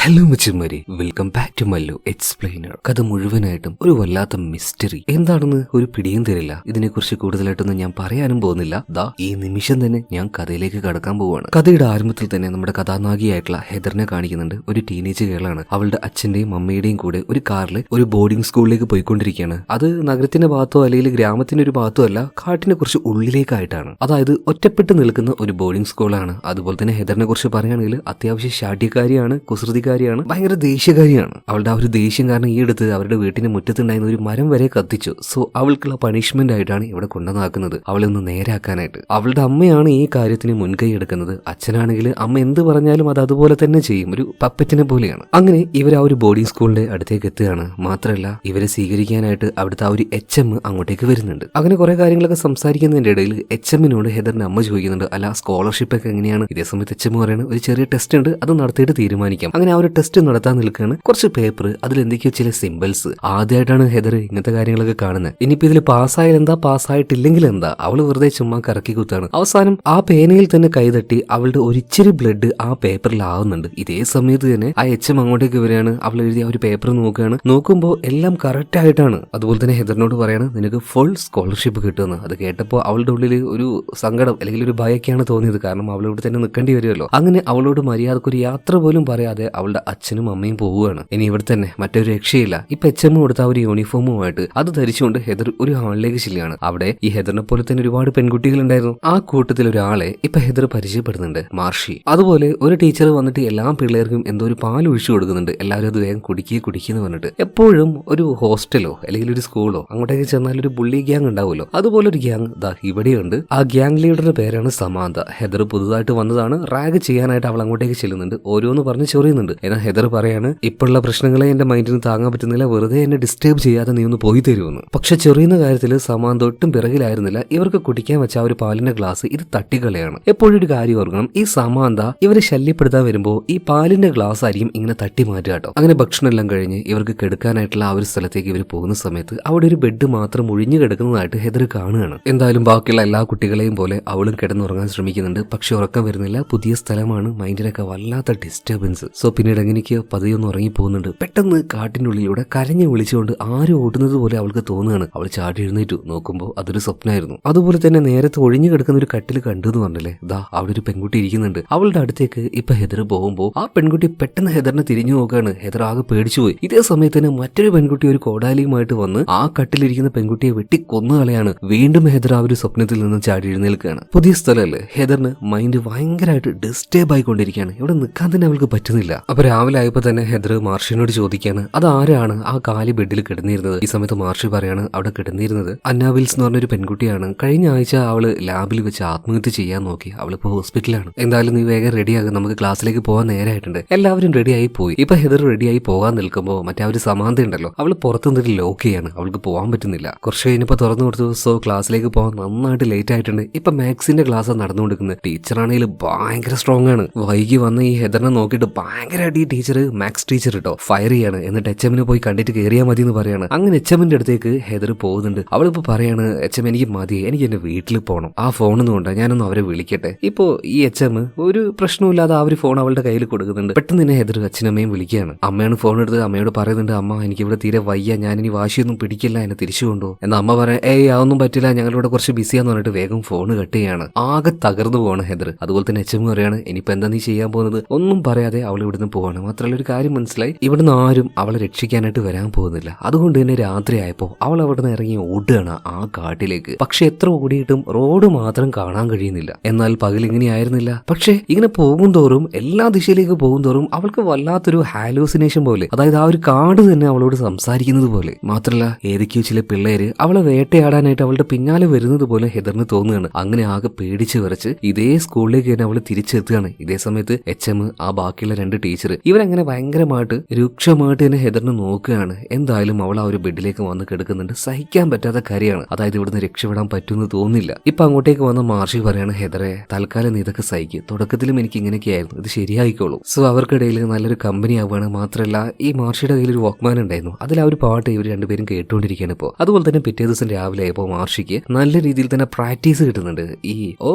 Hello മച്ചുമാരി welcome back to Mallu explainer കഥ മുഴുവനായിട്ടും ഒരു വല്ലാത്ത മിസ്റ്ററി എന്താണെന്ന് ഒരു പിടിയും തരില്ല. ഇതിനെക്കുറിച്ച് കൂടുതലായിട്ടൊന്നും ഞാൻ പറയാനും പോകുന്നില്ല. ദാ ഈ നിമിഷം തന്നെ ഞാൻ കഥയിലേക്ക് കടക്കാൻ പോവുകയാണ് കഥയുടെ ആരംഭത്തിൽ തന്നെ നമ്മുടെ കഥാനായികയായിട്ടുള്ള ഹെദറിനെ കാണിക്കുന്നുണ്ട് ഒരു ടീനേജ് ഗേളാണ് അവളുടെ അച്ഛന്റെയും അമ്മയുടെയും കൂടെ ഒരു കാറിൽ ഒരു ബോർഡിംഗ് സ്കൂളിലേക്ക് പോയിക്കൊണ്ടിരിക്കുകയാണ്. അത് നഗരത്തിന്റെ ഭാഗത്തോ അല്ലെങ്കിൽ ഗ്രാമത്തിന്റെ ഒരു ഭാഗത്തോ അല്ല കാട്ടിനെ കുറിച്ച് ഉള്ളിലേക്കായിട്ടാണ്. അതായത് ഒറ്റപ്പെട്ട് നിൽക്കുന്ന ഒരു ബോർഡിംഗ് സ്കൂളാണ് അതുപോലെ തന്നെ ഹെദറിനെ കുറിച്ച് പറയുകയാണെങ്കിൽ അത്യാവശ്യം ശാഠ്യക്കാരിയാണ് കുസൃതിക്കാരിയാണ് ഭയങ്കര ദേഷ്യകാരിയാണ് അവളുടെ ആ ഒരു ദേഷ്യം കാരണം ഈ അടുത്ത് അവരുടെ വീട്ടിന് മുറ്റത്തുണ്ടായിരുന്ന ഒരു മരം വരെ കത്തിച്ചു. സോ അവൾക്കുള്ള പണിഷ്മെന്റ് ആയിട്ടാണ് ഇവിടെ കൊണ്ടുവന്നാക്കുന്നത് അവളൊന്ന് നേരാക്കാനായിട്ട്. അവളുടെ അമ്മയാണ് ഈ കാര്യത്തിന് മുൻകൈ എടുക്കുന്നത്. അച്ഛനാണെങ്കിൽ അമ്മ എന്ത് പറഞ്ഞാലും അത് അതുപോലെ തന്നെ ചെയ്യും. ഒരു പപ്പറ്റിനെ പോലെയാണ്. അങ്ങനെ ഇവർ ആ ഒരു ബോർഡിംഗ് സ്കൂളിന്റെ അടുത്തേക്ക് എത്തുകയാണ്. മാത്രമല്ല ഇവരെ സ്വീകരിക്കാനായിട്ട് അവിടുത്തെ ആ ഒരു എച്ച് എം അങ്ങോട്ടേക്ക് വരുന്നുണ്ട്. അങ്ങനെ കുറെ കാര്യങ്ങളൊക്കെ സംസാരിക്കുന്നതിന്റെ ഇടയിൽ എച്ച് എമ്മിനോട് ഹെദറിന്റെ അമ്മ ചോദിക്കുന്നുണ്ട് അല്ല സ്കോളർഷിപ്പ് ഒക്കെ എങ്ങനെയാണ്? ഇതേ സമയത്ത് എച്ച് എം പറയുന്നത് ഒരു ചെറിയ ടെസ്റ്റ് ഉണ്ട്. അത് നടത്തിയിട്ട് തീരുമാനിക്കാം. അങ്ങനെ ഒരു ടെസ്റ്റ് നടത്താൻ നിൽക്കുകയാണ്. കുറച്ച് പേപ്പർ അതിൽ എന്തൊക്കെയോ ചില സിമ്പിൾസ് ആദ്യമായിട്ടാണ് ഹെദർ ഇങ്ങനത്തെ കാര്യങ്ങളൊക്കെ കാണുന്നത്. ഇനിയിപ്പോ ഇതിൽ പാസ്സായാൽ എന്താ? പാസ്സായിട്ടില്ലെങ്കിൽ എന്താ? അവൾ വെറുതെ ചുമ്മാ കറക്കി കുത്താണ് അവസാനം ആ പേനയിൽ തന്നെ കൈതട്ടി അവളുടെ ഒരിച്ചിരി ബ്ലഡ് ആ പേപ്പറിൽ ആവുന്നുണ്ട്. ഇതേ സമയത്ത് തന്നെ ആ എച്ച് എം അങ്ങോട്ടേക്ക് വരികയാണ്. അവൾ എഴുതിയ ഒരു പേപ്പർ നോക്കുകയാണ്. നോക്കുമ്പോൾ എല്ലാം കറക്റ്റ് ആയിട്ടാണ്. അതുപോലെ തന്നെ ഹെദറിനോട് പറയാണ് നിനക്ക് ഫുൾ സ്കോളർഷിപ്പ് കിട്ടുമെന്ന്. അത് കേട്ടപ്പോൾ അവളുടെ ഉള്ളിൽ ഒരു സങ്കടം അല്ലെങ്കിൽ ഒരു ഭയൊക്കെയാണ് തോന്നിയത്. കാരണം അവളിവിടെ തന്നെ നിൽക്കേണ്ടി വരുമല്ലോ. അങ്ങനെ അവളോട് മര്യാദയ്ക്ക് ഒരു യാത്ര പോലും പറയാതെ അവളുടെ അച്ഛനും അമ്മയും പോവുകയാണ്. ഇനി ഇവിടെ തന്നെ മറ്റൊരു രക്ഷയില്ല. ഇപ്പൊ എച്ച് എം കൊടുത്ത ഒരു യൂണിഫോമുമായിട്ട് അത് ധരിച്ചുകൊണ്ട് ഹെദർ ഒരു ഹാളിലേക്ക് ചെല്ലുകയാണ്. അവിടെ ഈ ഹെദറിനെ പോലെ തന്നെ ഒരുപാട് പെൺകുട്ടികൾ ഉണ്ടായിരുന്നു ആ കൂട്ടത്തിൽ ഒരാളെ ഇപ്പൊ ഹെദർ പരിചയപ്പെടുന്നുണ്ട് മാർഷി. അതുപോലെ ഒരു ടീച്ചർ വന്നിട്ട് എല്ലാ പിള്ളേർക്കും എന്തോ ഒരു പാൽ ഒഴിച്ചു കൊടുക്കുന്നുണ്ട്. എല്ലാവരും അത് വേഗം കുടിക്കുക കുടിക്കുന്നു പറഞ്ഞിട്ട്. എപ്പോഴും ഒരു ഹോസ്റ്റലോ അല്ലെങ്കിൽ ഒരു സ്കൂളോ അങ്ങോട്ടേക്ക് ചെന്നാൽ ഒരു ബുള്ളി ഗ്യാങ് ഉണ്ടാവുമല്ലോ. അതുപോലെ ഒരു ഗ്യാങ് ദാ ഇവിടെയുണ്ട്. ആ ഗ്യാങ് ലീഡറുടെ പേരാണ് സമാന്ത. ഹെദർ പുതുതായിട്ട് വന്നതാണ്. റാഗ് ചെയ്യാനായിട്ട് അവൾ അങ്ങോട്ടേക്ക് ചെല്ലുന്നുണ്ട്. ഓരോന്ന് പറഞ്ഞ് ചൊറിയുന്നുണ്ട്. എന്നാൽ ഹെദർ പറയാണ് ഇപ്പോഴുള്ള പ്രശ്നങ്ങളെ എന്റെ മൈൻഡിന് താങ്ങാൻ പറ്റുന്നില്ല വെറുതെ എന്നെ ഡിസ്റ്റർബ് ചെയ്യാതെ നീ ഒന്ന് പോയി തരുമെന്ന്. പക്ഷെ ചെറിയുന്ന കാര്യത്തിൽ സമാന്ത ഒട്ടും പിറകിലായിരുന്നില്ല. ഇവർക്ക് കുടിക്കാൻ വെച്ച ആ ഒരു പാലിന്റെ ഗ്ലാസ് ഇത് തട്ടിക്കളയാണ്. എപ്പോഴും ഒരു കാര്യം ഓർക്കണം ഈ സമാന്ത ഇവരെ ശല്യപ്പെടുത്താൻ വരുമ്പോൾ ഈ പാലിന്റെ ഗ്ലാസ് ആയിരിക്കും ഇങ്ങനെ തട്ടി മാറ്റുക കേട്ടോ. അങ്ങനെ ഭക്ഷണം എല്ലാം കഴിഞ്ഞ് ഇവർക്ക് കെടുക്കാനായിട്ടുള്ള ആ ഒരു സ്ഥലത്തേക്ക് ഇവർ പോകുന്ന സമയത്ത് അവിടെ ഒരു ബെഡ് മാത്രം ഒഴിഞ്ഞു കിടക്കുന്നതായിട്ട് ഹെദർ കാണുകയാണ്. എന്തായാലും ബാക്കിയുള്ള എല്ലാ കുട്ടികളെയും പോലെ അവളും കിടന്നുറങ്ങാൻ ശ്രമിക്കുന്നുണ്ട്. പക്ഷെ ഉറക്കം വരുന്നില്ല. പുതിയ സ്ഥലമാണ്. മൈൻഡിനൊക്കെ വല്ലാത്ത ഡിസ്റ്റർബൻസ് സോ പിന്നീട് എങ്ങനെയൊക്കെയോ പതിയൊന്ന് ഉറങ്ങി പോകുന്നുണ്ട് പെട്ടെന്ന് കാട്ടിനുള്ളിലൂടെ കരഞ്ഞു വിളിച്ചുകൊണ്ട് ആരും ഓടുന്നത് പോലെ അവൾക്ക് തോന്നുകയാണ്. അവൾ ചാടി എഴുന്നേറ്റു. നോക്കുമ്പോൾ അതൊരു സ്വപ്നമായിരുന്നു. അതുപോലെ തന്നെ നേരത്തെ ഒഴിഞ്ഞു കിടക്കുന്ന ഒരു കട്ടിൽ കണ്ടു എന്ന് പറഞ്ഞല്ലേ? ദാ അവിടെ ഒരു പെൺകുട്ടി ഇരിക്കുന്നുണ്ട്. അവളുടെ അടുത്തേക്ക് ഇപ്പൊ ഹെദർ പോകുമ്പോൾ ആ പെൺകുട്ടി പെട്ടെന്ന് ഹെദറിനെ തിരിഞ്ഞു നോക്കുകയാണ്. ഹെദർ ആകെ പേടിച്ചുപോയി ഇതേ സമയത്ത് തന്നെ മറ്റൊരു പെൺകുട്ടി ഒരു കോടാലിയുമായിട്ട് വന്ന് ആ കട്ടിലിരിക്കുന്ന പെൺകുട്ടിയെ വെട്ടി കൊന്നുകളയാണ് വീണ്ടും ഹെദർ ആ ഒരു സ്വപ്നത്തിൽ നിന്ന് ചാടി എഴുന്നേൽക്കുകയാണ്. പുതിയ സ്ഥലമല്ലേ? ഹെദറിന് മൈൻഡ് ഭയങ്കരമായിട്ട് ഡിസ്റ്റേബ് ആയിക്കൊണ്ടിരിക്കുകയാണ്. ഇവിടെ നിൽക്കാൻ തന്നെ അവൾക്ക് പറ്റുന്നില്ല. അപ്പൊ രാവിലെ ആയപ്പോ തന്നെ ഹെദർ മാർഷിനോട് ചോദിക്കാണ് അത് ആരാണ് ആ കാലി ബെഡിൽ കിടന്നിരുന്നത്? ഈ സമയത്ത് മാർഷി പറയാണ് അവിടെ കിടന്നിരുന്നത് അന്ന വിൽസ് എന്ന് പറഞ്ഞൊരു പെൺകുട്ടിയാണ്. കഴിഞ്ഞ ആഴ്ച അവൾ ലാബിൽ വെച്ച് ആത്മഹത്യ ചെയ്യാൻ നോക്കി. അവളിപ്പോ ഹോസ്പിറ്റലാണ് എന്തായാലും നീ വേഗം റെഡിയാകും നമുക്ക് ക്ലാസ്സിലേക്ക് പോകാൻ നേരായിട്ടുണ്ട്. എല്ലാവരും റെഡിയായി പോയി. ഇപ്പൊ ഹെദർ റെഡിയായി പോകാൻ നിൽക്കുമ്പോൾ മറ്റേ ഒരു സമാന്ത ഉണ്ടല്ലോ. അവൾ പുറത്തു നിന്നിട്ട് ലോക്ക് ചെയ്യാണ്. അവൾക്ക് പോകാൻ പറ്റുന്നില്ല. കുറച്ച് കഴിഞ്ഞപ്പോ തുറന്നു കൊടുത്തു. സോ ക്ലാസ്സിലേക്ക് പോകാൻ നന്നായിട്ട് ലേറ്റ് ആയിട്ടുണ്ട്. ഇപ്പൊ മാത്സിന്റെ ക്ലാസ് നടന്നുകൊടുക്കുന്നത് ടീച്ചറാണെങ്കിൽ ഭയങ്കര സ്ട്രോങ് ആണ്. വൈകി വന്ന ഈ ഹെദറിനെ നോക്കിയിട്ട് ഭയങ്കരമായിട്ട് ഈ ടീച്ചർ മാത്സ് ടീച്ചർ കേട്ടോ ഫയർ ചെയ്യാണ്. എന്നിട്ട് എച്ച് എമ്മിനെ പോയി കണ്ടിട്ട് കയറിയാൽ മതി എന്ന് പറയാണ്. അങ്ങനെ എച്ച് എമ്മിന്റെ അടുത്തേക്ക് ഹെദർ പോകുന്നുണ്ട്. അവളിപ്പോ പറയാണ് എച്ച് എം എനിക്ക് മതി. എനിക്ക് എന്റെ വീട്ടിൽ പോകണം ആ ഫോണിൽ കൊണ്ട് ഞാനൊന്ന് അവരെ വിളിക്കട്ടെ. ഇപ്പോ ഈ എച്ച് എം ഒരു പ്രശ്നമില്ലാതെ ആ ഒരു ഫോൺ അവളുടെ കയ്യിൽ കൊടുക്കുന്നുണ്ട്. പെട്ടെന്ന് തന്നെ ഹെദർ അച്ഛനമ്മയും വിളിക്കുകയാണ്. അമ്മയാണ് ഫോൺ എടുത്ത് അമ്മയോട് പറയുന്നുണ്ട് അമ്മ എനിക്ക് ഇവിടെ തീരെ വയ്യ. ഞാൻ ഇനി വാശിയൊന്നും പിടിക്കില്ല. എന്നെ തിരിച്ചു കൊണ്ടു എന്നാ അമ്മ പറയാൻ ഏയ് അതൊന്നും പറ്റില്ല. ഞങ്ങളിവിടെ കുറച്ച് ബിസിയാന്ന് പറഞ്ഞിട്ട് വേഗം ഫോൺ കട്ട് ചെയ്യാണ്. ആകെ തകർന്നു പോവാണ് ഹെദർ. അതുപോലെ തന്നെ എച്ച് എം പറയാണ് ഇനിയിപ്പോ എന്താ നീ ചെയ്യാൻ പോകുന്നത്? ഒന്നും പറയാതെ അവൾ ഇവിടുന്ന് പോവാണ്. മാത്രമല്ല ഒരു കാര്യം മനസ്സിലായി. ഇവിടുന്ന് ആരും അവളെ രക്ഷിക്കാനായിട്ട് വരാൻ പോകുന്നില്ല. അതുകൊണ്ട് തന്നെ രാത്രി ആയപ്പോ അവൾ അവിടുന്ന് ഇറങ്ങി ഓടുകയാണ് ആ കാട്ടിലേക്ക്. പക്ഷെ എത്ര ഓടിയിട്ടും റോഡ് മാത്രം കാണാൻ കഴിയുന്നില്ല. എന്നാൽ പകൽ ഇങ്ങനെ ആയിരുന്നില്ല. പക്ഷെ ഇങ്ങനെ പോകും തോറും എല്ലാ ദിശയിലേക്ക് പോകും തോറും അവൾക്ക് വല്ലാത്തൊരു ഹാലൂസിനേഷൻ പോലെ അതായത് ആ ഒരു കാട് തന്നെ അവളോട് സംസാരിക്കുന്നത് പോലെ. മാത്രമല്ല ഏതൊക്കെയോ ചില പിള്ളേര് അവളെ വേട്ടയാടാനായിട്ട് അവളുടെ പിന്നാലെ വരുന്നത് പോലെ ഹെദറിന് തോന്നുകയാണ്. അങ്ങനെ ആകെ പേടിച്ച് വരച്ച് ഇതേ സ്കൂളിലേക്ക് തന്നെ അവൾ തിരിച്ചെത്തുകയാണ്. ഇതേ സമയത്ത് എച്ച് എം ആ ബാക്കിയുള്ള രണ്ട് ടീച്ചർ ഇവരങ്ങനെ ഭയങ്കരമായിട്ട് രൂക്ഷമായിട്ട് തന്നെ ഹെദറിനെ നോക്കുകയാണ്. എന്തായാലും അവൾ ആ ഒരു ബെഡിലേക്ക് വന്ന് കിടക്കുന്നുണ്ട്. സഹിക്കാൻ പറ്റാത്ത കാര്യമാണ്. അതായത് ഇവിടുന്ന് രക്ഷപ്പെടാൻ പറ്റുമെന്ന് തോന്നുന്നില്ല. ഇപ്പൊ അങ്ങോട്ടേക്ക് വന്ന മാർഷി പറയാണ് ഹെദറെ തൽക്കാലം നീ ഇതൊക്കെ സഹിക്കും. തുടക്കത്തിലും എനിക്ക് ഇങ്ങനെയൊക്കെയായിരുന്നു. ഇത് ശരിയായിക്കോളൂ. സോ അവർക്കിടയിൽ നല്ലൊരു കമ്പനി ആവുകയാണ്. മാത്രമല്ല ഈ മാർഷിയുടെ കയ്യിൽ ഒരു വാക്ക്മാൻ ഉണ്ടായിരുന്നു. അതിൽ ആ ഒരു പാട്ട് ഇവർ രണ്ടുപേരും കേട്ടുകൊണ്ടിരിക്കുകയാണ് ഇപ്പോൾ അതുപോലെ തന്നെ പിറ്റേ ദിവസം രാവിലെ ആയപ്പോൾ മാർഷിക്ക് നല്ല രീതിയിൽ തന്നെ പ്രാക്ടീസ് കിട്ടുന്നുണ്ട്. ഈ ഓ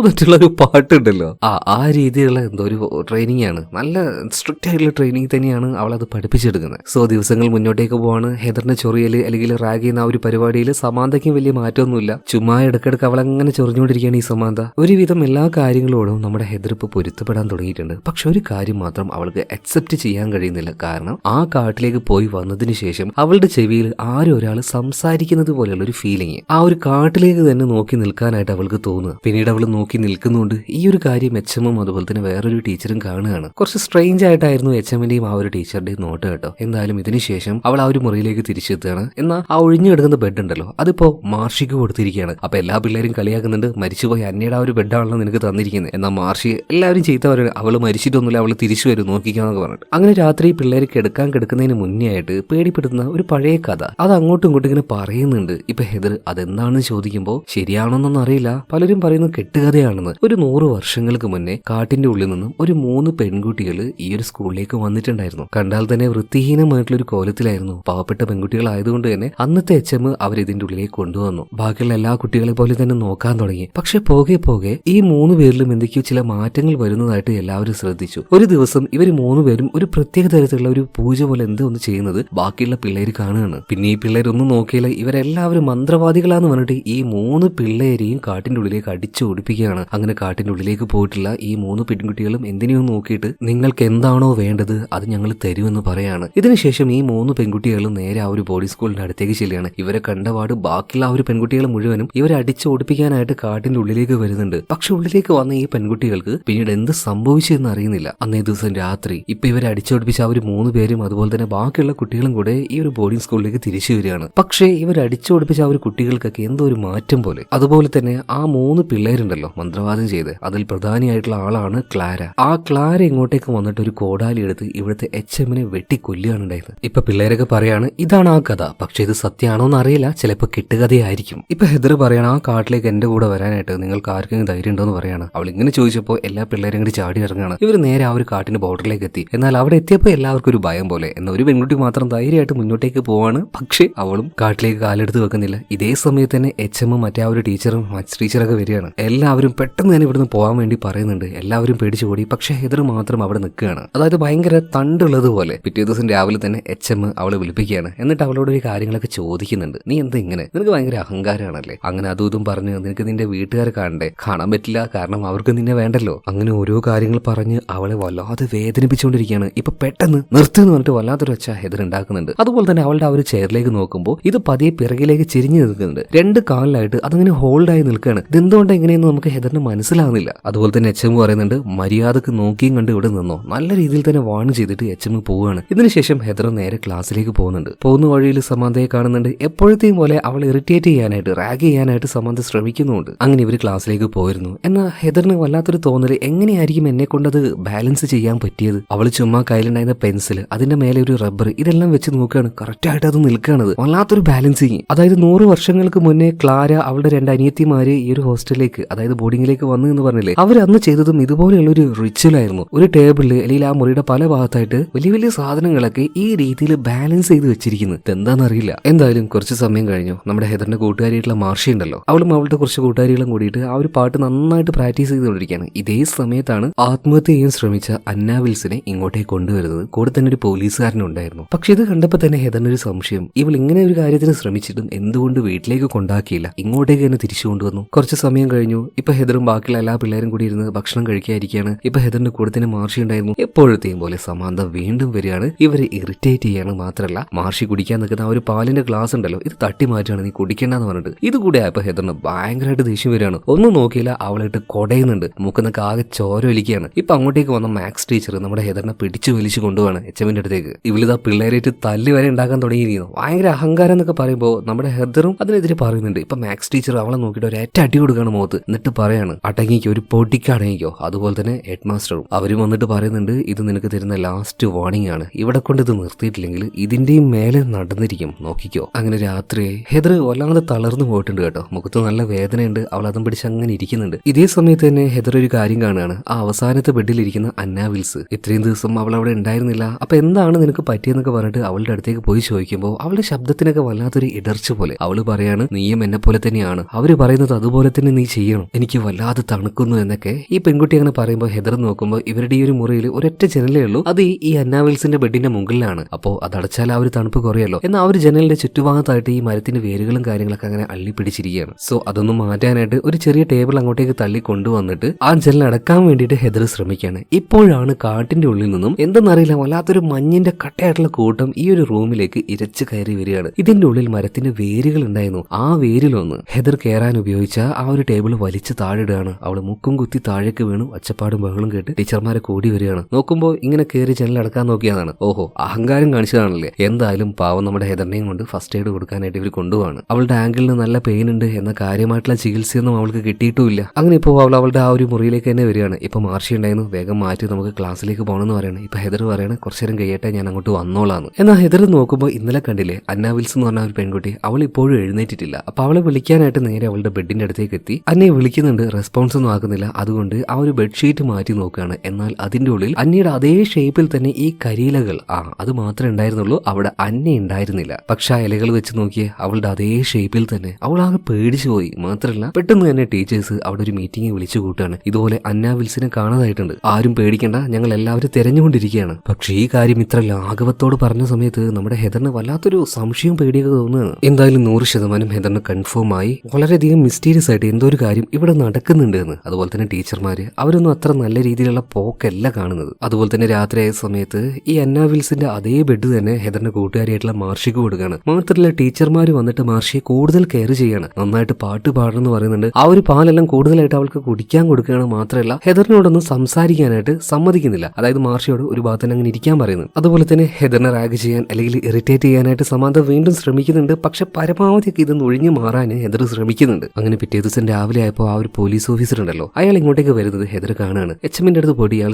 എന്നിട്ടുള്ള ഒരു പാട്ടുണ്ടല്ലോ. ആ ആ രീതിയിലുള്ള എന്തോ ഒരു ട്രെയിനിങ് ആണ്. നല്ല സ്ട്രിക്റ്റ് ആയിട്ടുള്ള ട്രെയിനിങ് തന്നെയാണ് അവൾ അത് പഠിപ്പിച്ചെടുക്കുന്നത്. സോ ദിവസങ്ങൾ മുന്നോട്ടേക്ക് പോവാണ്. ഹെദറിന്റെ ചൊറിയൽ അല്ലെങ്കിൽ റാഗ് എന്ന ആ ഒരു പരിപാടിയിൽ സമാന്തയ്ക്കും വലിയ മാറ്റമൊന്നുമില്ല. ചുമ്മാ ഇടക്കിടക്ക് അവൾ അങ്ങനെ ചൊറിഞ്ഞുകൊണ്ടിരിക്കുകയാണ് ഈ സമാന്ത. ഒരുവിധം എല്ലാ കാര്യങ്ങളോടും നമ്മുടെ ഹെദർ ഇപ്പോൾ പൊരുത്തപ്പെടാൻ തുടങ്ങിയിട്ടുണ്ട്. പക്ഷെ ഒരു കാര്യം മാത്രം അവൾക്ക് അക്സെപ്റ്റ് ചെയ്യാൻ കഴിയുന്നില്ല. കാരണം ആ കാട്ടിലേക്ക് പോയി വന്നതിന് ശേഷം അവളുടെ ചെവിയിൽ ആരും ഒരാൾ സംസാരിക്കുന്നത് പോലെയുള്ള ഒരു ഫീലിംഗ് ആ ഒരു കാട്ടിലേക്ക് തന്നെ നോക്കി നിൽക്കാനായിട്ട് അവൾക്ക് തോന്നുക. പിന്നീട് അവൾ നോക്കി നിൽക്കുന്നുണ്ട്. ഈ ഒരു കാര്യം എച്ച് അതുപോലെ തന്നെ വേറൊരു ടീച്ചറും കാണുകയാണ്. കുറച്ച് സ്ട്രെയിഞ്ച് ആയിട്ടായിരുന്നു എച്ച് എമ്മിന്റെയും ആ ഒരു ടീച്ചറുടെയും നോട്ട് കേട്ടോ. എന്തായാലും ഇതിനുശേഷം അവൾ ആ ഒരു മുറിയിലേക്ക് തിരിച്ചെത്തുകയാണ്. എന്നാൽ ആ ഒഴിഞ്ഞു കിടക്കുന്ന ബെഡ് ഉണ്ടല്ലോ അതിപ്പോ മാർഷിക്ക് കൊടുത്തിരിക്കുകയാണ്. അപ്പൊ എല്ലാ പിള്ളേരും കളിയാക്കുന്നുണ്ട് മരിച്ചുപോയി അന്നയുടെ ആ ഒരു ബെഡാണല്ലോ നിനക്ക് തന്നിരിക്കുന്നത്. എന്നാൽ മാർഷി എല്ലാവരും ചീത്ത പറയുന്നത് അവൾ മരിച്ചിട്ടൊന്നുമില്ല അവൾ തിരിച്ചു വരും നോക്കിക്കാന്നൊക്കെ പറഞ്ഞിട്ട്. അങ്ങനെ രാത്രി പിള്ളേർ കിടക്കാൻ കിടക്കുന്നതിന് മുന്നേ ആയിട്ട് പേടിപ്പെടുത്തുന്ന ഒരു പഴയ കഥ. അത് അങ്ങോട്ടും ഇങ്ങോട്ടും ഇങ്ങനെ പറയുന്നുണ്ട്. ഇപ്പൊ ഹെദർ അതെന്താണെന്ന് ചോദിക്കുമ്പോൾ ശരിയാണോന്നൊന്നും അറിയില്ല. പലരും പറയുന്നത് കെട്ടുകഥയാണെന്ന്. ഒരു നൂറ് വർഷങ്ങൾക്ക് മുന്നേ കാട്ടിന്റെ ഉള്ളിൽ നിന്നും ഒരു മൂന്ന് പെൺകുട്ടികൾ ഈ ഒരു സ്കൂളിലേക്ക് വന്നിട്ടുണ്ടായിരുന്നു. കണ്ടാൽ തന്നെ വൃത്തിഹീനമായിട്ടുള്ള ഒരു കോലത്തിലായിരുന്നു പാവപ്പെട്ട പെൺകുട്ടികളായതുകൊണ്ട് തന്നെ അന്നത്തെ എച്ച് എം അവർ ഇതിന്റെ ഉള്ളിലേക്ക് കൊണ്ടുവന്നു. ബാക്കിയുള്ള എല്ലാ കുട്ടികളെ പോലെ തന്നെ നോക്കാൻ തുടങ്ങി. പക്ഷെ പോകെ പോകെ ഈ മൂന്ന് പേരിലും എന്തൊക്കെയോ ചില മാറ്റങ്ങൾ വരുന്നതായിട്ട് എല്ലാവരും ശ്രദ്ധിച്ചു. ഒരു ദിവസം ഇവർ മൂന്ന് പേരും ഒരു പ്രത്യേക തരത്തിലുള്ള ഒരു പൂജ പോലെ എന്തോ ഒന്ന് ചെയ്യുന്നത് ബാക്കിയുള്ള പിള്ളേർ കാണുകയാണ്. പിന്നെ ഈ പിള്ളേരൊന്നും നോക്കിയില്ല. ഇവരെല്ലാവരും മന്ത്രവാദികളാന്ന് പറഞ്ഞിട്ട് ഈ മൂന്ന് പിള്ളേരെയും കാട്ടിന്റെ ഉള്ളിലേക്ക് അടിച്ചു ഓടിപ്പിക്കുകയാണ് അങ്ങനെ കാട്ടിന്റെ ഉള്ളിലേക്ക് പോയിട്ടില്ല. ഈ മൂന്ന് പെൺകുട്ടികളും എന്തിനെയോ നോക്കിയിട്ട് നിങ്ങൾക്ക് എന്താണോ വേണ്ടത് അത് ഞങ്ങൾ തരുമെന്ന് പറയാണ്. ഇതിനുശേഷം ഈ മൂന്ന് പെൺകുട്ടികളും നേരെ ആ ഒരു ബോഡി സ്കൂളിന്റെ അടുത്തേക്ക് ചെല്ലുകയാണ്. ഇവരെ കണ്ടപാട് ബാക്കിയുള്ള ആ ഒരു പെൺകുട്ടികൾ മുഴുവനും ഇവരെ അടിച്ചു ഓടിപ്പിക്കാനായിട്ട് കാട്ടിന്റെ ഉള്ളിലേക്ക് വരുന്നുണ്ട്. പക്ഷെ ഉള്ളിലേക്ക് വന്ന ഈ പെൺകുട്ടികൾക്ക് പിന്നീട് എന്ത് സംഭവിച്ചെന്ന് അറിയുന്നില്ല. അന്നേ ദിവസം രാത്രി ഇപ്പൊ ഇവരെ അടിച്ചോടിപ്പിച്ച ആ ഒരു മൂന്ന് പേരും അതുപോലെ തന്നെ ബാക്കിയുള്ള കുട്ടികളും കൂടെ ഈ ഒരു ബോർഡിംഗ് സ്കൂളിലേക്ക് തിരിച്ചു വരികയാണ്. പക്ഷേ ഇവർ അടിച്ചോടിപ്പിച്ച ആ ഒരു കുട്ടികൾക്കൊക്കെ എന്തോ ഒരു മാറ്റം പോലെ. അതുപോലെ തന്നെ ആ മൂന്ന് പിള്ളേരുണ്ടല്ലോ മന്ത്രവാദം ചെയ്ത്. അതിൽ പ്രധാനിയായിട്ടുള്ള ആളാണ് ക്ലാര. ആ ക്ലാര ഇങ്ങോട്ടേക്ക് വന്നിട്ട് ഒരു കോടാലി എടുത്ത് ഇവിടുത്തെ എച്ച് എമ്മിനെ വെട്ടിക്കൊല്ലുകയാണ് ഉണ്ടായത്. ഇപ്പൊ പിള്ളേരൊക്കെ പറയാണ് ഇതാണ് ആ കഥ. പക്ഷെ ഇത് സത്യമാണോ എന്ന് അറിയില്ല ചിലപ്പോൾ കെട്ടുകഥയായിരിക്കും. ഇപ്പൊ ഹെദർ പറയണം ആ കാട്ടിലേക്ക് എന്റെ കൂടെ വരാനായിട്ട് നിങ്ങൾക്ക് ആർക്കെങ്കിലും ധൈര്യം ഉണ്ടോ? എന്ന് പറയാണ്. അവൾ ഇങ്ങനെ ചോദിച്ചപ്പോൾ എല്ലാ പിള്ളേരും കൂടി ചാടി ഇറങ്ങാണ്. ഇവർ നേരെ ആ ഒരു കാട്ടിന്റെ ബോർഡറിലേക്ക് എത്തി. എന്നാൽ അവിടെ എത്തിയപ്പോൾ എല്ലാവർക്കും ഒരു ഭയം പോലെ. എന്നാൽ ഒരു പെൺകുട്ടി മാത്രം ധൈര്യമായിട്ട് മുന്നോട്ടേക്ക് പോവാണ്. പക്ഷേ അവളും കാട്ടിലേക്ക് കാലെടുത്ത് വെക്കുന്നില്ല. ഇതേ സമയത്ത് തന്നെ എച്ച് എമ്മും മറ്റേ ആ ഒരു ടീച്ചറും മറ്റ് ടീച്ചറൊക്കെ വരികയാണ്. എല്ലാവരും പെട്ടെന്ന് തന്നെ ഇവിടുന്ന് പോകാൻ വേണ്ടി പറയുന്നുണ്ട്. എല്ലാവരും പേടിച്ചു കൂടി പക്ഷേ ഹെദർ മാത്രം അവിടെ നിൽക്കുകയാണ് അതായത് ഭയങ്കര തണ്ടുള്ളത് പോലെ പിറ്റേ ദിവസം രാവിലെ തന്നെ എച്ച് എം അവളെ വിളിപ്പിക്കുകയാണ്. എന്നിട്ട് അവളോട് ഒരു കാര്യങ്ങളൊക്കെ ചോദിക്കുന്നുണ്ട്. നീ എന്താ ഇങ്ങനെ? നിനക്ക് ഭയങ്കര അഹങ്കാരമാണല്ലേ? അങ്ങനെ അതും ഇതും പറഞ്ഞ് നിനക്ക് നിന്റെ വീട്ടുകാരെ കാണണ്ടേ? കാണാൻ പറ്റില്ല. കാരണം അവർക്ക് നിന്നെ വേണ്ടല്ലോ. അങ്ങനെ ഓരോ കാര്യങ്ങൾ പറഞ്ഞ് അവളെ വല്ലാതെ വേദനിപ്പിച്ചുകൊണ്ടിരിക്കുകയാണ്. ഇപ്പൊ പെട്ടെന്ന് നിർത്തുന്നു പറഞ്ഞിട്ട് വല്ലാത്തൊരു ഒച്ച ഹെദർ ഉണ്ടാക്കുന്നുണ്ട് അതുപോലെ തന്നെ അവളുടെ ആ ഒരു ചെയറിലേക്ക് നോക്കുമ്പോൾ ഇത് പതിയെ പിറകിലേക്ക് ചിരിഞ്ഞു നിൽക്കുന്നുണ്ട്. രണ്ട് കാലിലായിട്ട് അതങ്ങനെ ഹോൾഡായി നിൽക്കുകയാണ്. ഇതെന്തുകൊണ്ട് എങ്ങനെയെന്ന് നമുക്ക് ഹെദറിന് മനസ്സിലാകുന്നില്ല അതുപോലെ തന്നെ എച്ച് എം പറയുന്നുണ്ട് മര്യാദയ്ക്ക് നോക്കിയും കണ്ട് ഇവിടെ നിന്നോ. നല്ല രീതിയിൽ തന്നെ വാൺ ചെയ്തിട്ട് എച്ച് എം പോവുകയാണ്. ഇതിനുശേഷം ഹെദർ നേരെ ക്ലാസ്സിലേക്ക് പോകുന്നുണ്ട്. പോകുന്ന വഴിയിൽ സമാന്തയെ കാണുന്നുണ്ട്. എപ്പോഴത്തെയും പോലെ അവൾ ഇറിറ്റേറ്റ് ചെയ്യാനായിട്ട് റാഗ് ചെയ്യാനായിട്ട് സമാന്ത ശ്രമിക്കുന്നുണ്ട് അങ്ങനെ ഇവർ ക്ലാസ്സിലേക്ക് പോയിരുന്നു. എന്നാൽ ഹെദറിന് വല്ലാത്തൊരു തോന്നൽ എങ്ങനെയായിരിക്കും എന്നെ കൊണ്ടത് ബാലൻസ് ചെയ്യാൻ പറ്റിയത്? അവൾ ചുമ്മാ കയ്യിലുണ്ടായിരുന്ന പെൻസിൽ അതിന്റെ മേലെ ഒരു റബ്ബർ ഇതെല്ലാം വെച്ച് നോക്കുകയാണ്. കറക്റ്റ് ആയിട്ട് അത് നിൽക്കുകയാണത്. വല്ലാത്തൊരു ബാലൻസിങ് അതായത് നൂറ് വർഷങ്ങൾക്ക് മുന്നേ ക്ലാര അവളുടെ രണ്ട് അനിയത്തിമാര് ഈ ഒരു ഹോസ്റ്റലിലേക്ക് അതായത് ബോർഡിങ്ങിലേക്ക് വന്നു എന്ന് പറഞ്ഞില്ലേ? അവർ അന്ന് ചെയ്തതും ഇതുപോലെയുള്ള ഒരു റിച്വൽ ആയിരുന്നു. ഒരു ടേബിളിൽ അല്ലെങ്കിൽ ആ മുറിയുടെ പല ഭാഗത്തായിട്ട് വലിയ വലിയ സാധനങ്ങളൊക്കെ ഈ രീതിയിൽ ബാലൻസ് ചെയ്ത് വെച്ചിരിക്കുന്നത് അറിയില്ല എന്തായാലും കുറച്ച് സമയം കഴിഞ്ഞു. നമ്മുടെ ഹെദറിന്റെ കൂട്ടുകാരിയായിട്ടുള്ള മാർഷി ഉണ്ടല്ലോ. അവളും അവളുടെ കുറച്ച് കൂട്ടുകാരികളും കൂടിയിട്ട് ആ ഒരു പാട്ട് നന്നായിട്ട് പ്രാക്ടീസ് ചെയ്തുകൊണ്ടിരിക്കുകയാണ്. ഇതേ സമയത്താണ് ആത്മഹത്യ ചെയ്യാൻ ശ്രമിച്ച അന്ന വിൽസിനെ ഇങ്ങോട്ടേക്ക് കൊണ്ടുവരുന്നത്. കൂടെ തന്നെ ഒരു പോലീസുകാരനും ഉണ്ടായിരുന്നു. പക്ഷെ ഇത് കണ്ടപ്പോൾ തന്നെ ഹെദറിന് ഒരു സംശയം. ഇവൾ ഇങ്ങനെ ഒരു കാര്യത്തിന് ശ്രമിച്ചിട്ടും എന്തുകൊണ്ട് വീട്ടിലേക്ക് കൊണ്ടാക്കിയില്ല? ഇങ്ങോട്ടേക്ക് തന്നെ തിരിച്ചു കൊണ്ടുവന്നു. കുറച്ച് സമയം കഴിഞ്ഞു. ഇപ്പൊ ഹെദറും ബാക്കിയുള്ള എല്ലാ പിള്ളേരും കൂടി ഇരുന്ന് ഭക്ഷണം കഴിക്കാതിരിക്കുകയാണ് ഇപ്പൊ ഹെദറിന്റെ കൂടെ തന്നെ മാർഷി എപ്പോഴത്തെയും പോലെ സമാന്ത വീണ്ടും വരികയാണ്. ഇവരെ ഇറിറ്റേറ്റ് ചെയ്യാണ് മാത്രമല്ല മാർഷി കുടിക്കാൻ നിൽക്കുന്ന ആ ഒരു പാലിന്റെ ഗ്ലാസ് ഉണ്ടല്ലോ ഇത് തട്ടി മാറ്റുകയാണ് നീ കുടിക്കേണ്ടെന്ന് പറഞ്ഞിട്ട്. ഇത് കൂടെ ആയപ്പോ ഹെദറിന് ഭയങ്കരമായിട്ട് ദേഷ്യം വരികയാണ്. ഒന്നും നോക്കിയില്ല അവളിട്ട് കൊടയുന്നുണ്ട്. മുക്കുന്നൊക്കെ ആകെ ചോര വലിക്കുകയാണ്. ഇപ്പൊ അങ്ങോട്ടേക്ക് വന്ന മാത്സ് ടീച്ചർ നമ്മുടെ ഹെദറിനെ പിടിച്ചു വലിച്ചു കൊണ്ടുപോവാണ് എച്ച് എമ്മിന്റെ അടുത്തേക്ക്. ഇവളിതാ പിള്ളേരായിട്ട് തല്ലി വരെ ഉണ്ടാക്കാൻ തുടങ്ങിയിരിക്കുന്നു. ഭയങ്കര അഹങ്കാരം എന്നൊക്കെ പറയുമ്പോൾ നമ്മുടെ ഹെദറും അതിനെതിരെ പറയുന്നുണ്ട്. ഇപ്പൊ മാത്സ് ടീച്ചർ അവളെ നോക്കിയിട്ട് ഒരു ഏറ്റ അടി കൊടുക്കുകയാണ് മുഖത്ത്. എന്നിട്ട് പറയാണ് അടങ്ങിക്കോ ഒരു പൊട്ടിക്ക് അടങ്ങിക്കോ. അതുപോലെ തന്നെ ഹെഡ് മാസ്റ്ററും അവരും വന്നിട്ട് പറയുന്നുണ്ട് ഇത് നിനക്ക് തരുന്ന ലാസ്റ്റ് വാർണിംഗ് ആണ്. ഇവിടെ കൊണ്ട് ഇത് നിർത്തിയിട്ടില്ലെങ്കിൽ ഇതിന്റെയും മേലെ നടന്നിരിക്കും. നോക്കിക്കോ. അങ്ങനെ രാത്രി ഹെദർ വല്ലാതെ തളർന്നു പോയിട്ടുണ്ട് കേട്ടോ. മുഖത്ത് നല്ല വേദനയുണ്ട് അവൾ അതും പിടിച്ച് അങ്ങനെ ഇരിക്കുന്നുണ്ട്. ഇതേ സമയത്ത് തന്നെ ഹെദർ ഒരു കാര്യം കാണുകയാണ്. ആ അവസാനത്തെ ബെഡിലിരിക്കുന്ന അന്ന വിൽസ്. ഇത്രയും ദിവസം അവൾ അവിടെ ഉണ്ടായിരുന്നില്ല. അപ്പൊ എന്താണ് നിനക്ക് പറ്റിയെന്നൊക്കെ പറഞ്ഞിട്ട് അവളുടെ അടുത്തേക്ക് പോയി ചോദിക്കുമ്പോൾ അവളുടെ ശബ്ദത്തിനൊക്കെ വല്ലാത്തൊരു ഇടർച്ച പോലെ. അവൾ പറയാണ് നീയും എന്നെ പോലെ തന്നെയാണ്. അവർ പറയുന്നത് അതുപോലെ തന്നെ നീ ചെയ്യണം. എനിക്ക് വല്ലാതെ തണുക്കുന്നു എന്നൊക്കെ ഈ പെൺകുട്ടി അങ്ങനെ പറയുമ്പോൾ ഹെദർ നോക്കുമ്പോൾ ഇവരുടെ ഈ ഒരു മുറിയിൽ ഒരൊറ്റ ജനലേ ഉള്ളൂ. അത് ഈ- അന്നാവിൽസിന്റെ ബെഡിന്റെ മുകളിലാണ്. അപ്പോൾ അത് ആ ഒരു തണുപ്പ് കുറയല്ലോ. എന്നാൽ ആ ഒരു ജനലിന്റെ ചുറ്റുഭാഗത്തായിട്ട് ഈ മരത്തിന്റെ വേരുകളും കാര്യങ്ങളൊക്കെ അങ്ങനെ അള്ളി പിടിച്ചിരിക്കുകയാണ് സോ അതൊന്നും മാറ്റാനായിട്ട് ഒരു ചെറിയ ടേബിൾ അങ്ങോട്ടേക്ക് തള്ളി കൊണ്ടുവന്നിട്ട് ആ ജനൽ അടക്കാൻ വേണ്ടിയിട്ട് ഹെദർ ശ്രമിക്കുകയാണ്. ഇപ്പോഴാണ് കാട്ടിന്റെ ഉള്ളിൽ നിന്നും എന്തെന്നറിയില്ല വല്ലാത്തൊരു മഞ്ഞിന്റെ കട്ടയായിട്ടുള്ള കൂട്ടം ഈ ഒരു റൂമിലേക്ക് ഇരച്ചു കയറി വരികയാണ്. ഇതിന്റെ ഉള്ളിൽ മരത്തിന്റെ വേരുകൾ ഉണ്ടായിരുന്നു. ആ വേരിലൊന്ന് ഹെദർ കയറാൻ ഉപയോഗിച്ച ആ ഒരു ടേബിൾ വലിച്ചു താഴെടുകയാണ് അവൾ മുക്കും കുത്തി താഴേക്ക് വീണു. അച്ചപ്പാടും ബഹളും കേട്ട് ടീച്ചർമാരെ കൂടി വരികയാണ്. നോക്കുമ്പോൾ ഇങ്ങനെ കയറി ജനൽ അടക്കാൻ നോക്കിയതാണ് ഓഹോ അഹങ്കാരം കാണിച്ചതാണല്ലേ? എന്തായാലും പാവം നമ്മുടെ ഹെദറിനെയും കൊണ്ട് ഫസ്റ്റ് എയ്ഡ് കൊടുക്കാനായിട്ട് ഇവർ കൊണ്ടുപോവാണ്. അവളുടെ ആംഗിളിന് നല്ല പെയിൻ ഉണ്ട് എന്ന കാര്യമായിട്ടുള്ള ചികിത്സയൊന്നും അവൾക്ക് കിട്ടിയിട്ടുമില്ല. അങ്ങനെ ഇപ്പോൾ അവൾ അവളുടെ ആ ഒരു മുറിയിലേക്ക് തന്നെ വരികയാണ്. ഇപ്പൊ മാർഷി ഉണ്ടായിരുന്നു. വേഗം മാറ്റി നമുക്ക് ക്ലാസ്സിലേക്ക് പോകണമെന്ന് പറയണം. ഇപ്പൊ ഹെദർ പറയണ കുറച്ചു നേരം കഴിയട്ടെ ഞാൻ അങ്ങോട്ട് വന്നോളാന്ന്. എന്നാൽ ഹെദർ നോക്കുമ്പോൾ ഇന്നലെ കണ്ടില്ലേ അന്ന വിൽസ് എന്ന് പറഞ്ഞ ഒരു പെൺകുട്ടി അവൾ ഇപ്പോഴും എഴുന്നേറ്റിട്ടില്ല. അപ്പോൾ അവളെ വിളിക്കാനായിട്ട് നേരെ അവളുടെ ബെഡിന്റെ അടുത്തേക്ക് എത്തി. അന്നെ വിളിക്കുന്നുണ്ട് റെസ്പോൺസ് ഒന്നും ആക്കുന്നില്ല. അതുകൊണ്ട് ആ ഒരു ബെഡ്ഷീറ്റ് മാറ്റി നോക്കുകയാണ്. എന്നാൽ അതിന്റെ ഉള്ളിൽ അന്നയുടെ അതേ ഷേപ്പിൽ തന്നെ ഈ കരിയിലകൾ ആ അത് മാത്രമേ ഉണ്ടായിരുന്നുള്ളൂ. അവിടെ അന്ന ഉണ്ടായിരുന്നില്ല. പക്ഷെ ആ ഇലകൾ വെച്ച് നോക്കിയ അവളുടെ അതേ ഷേപ്പിൽ തന്നെ അവൾ ആകെ പേടിച്ചു പോയി. മാത്രമല്ല പെട്ടെന്ന് തന്നെ ടീച്ചേഴ്സ് അവിടെ ഒരു മീറ്റിംഗ് വിളിച്ചു കൂട്ടാണ് ഇതുപോലെ അന്ന വിൽസിനെ കാണാതായിട്ടുണ്ട്. ആരും പേടിക്കണ്ട ഞങ്ങൾ എല്ലാവരും തിരഞ്ഞുകൊണ്ടിരിക്കുകയാണ്. പക്ഷെ ഈ കാര്യം ഇത്ര ലാഘവത്തോട് പറഞ്ഞ സമയത്ത് നമ്മുടെ ഹെദറിന് വല്ലാത്തൊരു സംശയം പേടിയൊക്കെ തോന്നുകയാണ്. എന്തായാലും നൂറ് ശതമാനം ഹെദറിന് കൺഫേം ആയി. വളരെയധികം മിസ്റ്റീരിയസ് ആയിട്ട് എന്തോ ഒരു കാര്യം ഇവിടെ നടക്കുന്നുണ്ട് എന്ന്. അതുപോലെ തന്നെ ടീച്ചർമാര് അവരൊന്നും അത്ര നല്ല രീതിയിലുള്ള പോക്കല്ല കാണുന്നത്. അതുപോലെ തന്നെ രാത്രിയായ സമയത്ത് ഈ അന്ന വിൽസിന്റെ അതേ ബെഡ് തന്നെ ഹെദറിന്റെ കൂട്ടുകാരിയായിട്ടുള്ള മാർഷിക്ക് കൊടുക്കുകയാണ് മാത്രമല്ല ടീച്ചർമാർ വന്നിട്ട് മാർഷിയെ കൂടുതൽ കെയർ ചെയ്യാണ്. നന്നായിട്ട് പാട്ട് പാടണമെന്ന് പറയുന്നുണ്ട്. ആ ഒരു പാലെല്ലാം കൂടുതലായിട്ട് അവൾക്ക് കുടിക്കാൻ കൊടുക്കുകയാണ് മാത്രമല്ല ഹെദറിനോടൊന്നും സംസാരിക്കാനായിട്ട് സമ്മതിക്കുന്നില്ല. അതായത് മാർഷിയോട് ഒരു ഭാഗത്ത് അങ്ങനെ ഇരിക്കാൻ പറയുന്നു അതുപോലെ തന്നെ ഹെദറിനെ റാഗ് ചെയ്യാൻ അല്ലെങ്കിൽ ഇറിറ്റേറ്റ് ചെയ്യാനായിട്ട് സമാന്ത വീണ്ടും ശ്രമിക്കുന്നുണ്ട്. പക്ഷെ പരമാവധിയൊക്കെ ഇതൊന്നും ഒഴിഞ്ഞു മാറാൻ ഹെദർ ശ്രമിക്കുന്നുണ്ട്. അങ്ങനെ പിറ്റേ ദിവസം രാവിലെ ആയപ്പോൾ ആ ഒരു പോലീസ് ഓഫീസർ ഉണ്ടല്ലോ. അയാൾ ഇങ്ങോട്ടേക്ക് വരുന്നത് ഹെദർ കാണാണ്. എച്ച് എമ്മിന്റെ അടുത്ത് പോയിട്ട് ഇയാൾ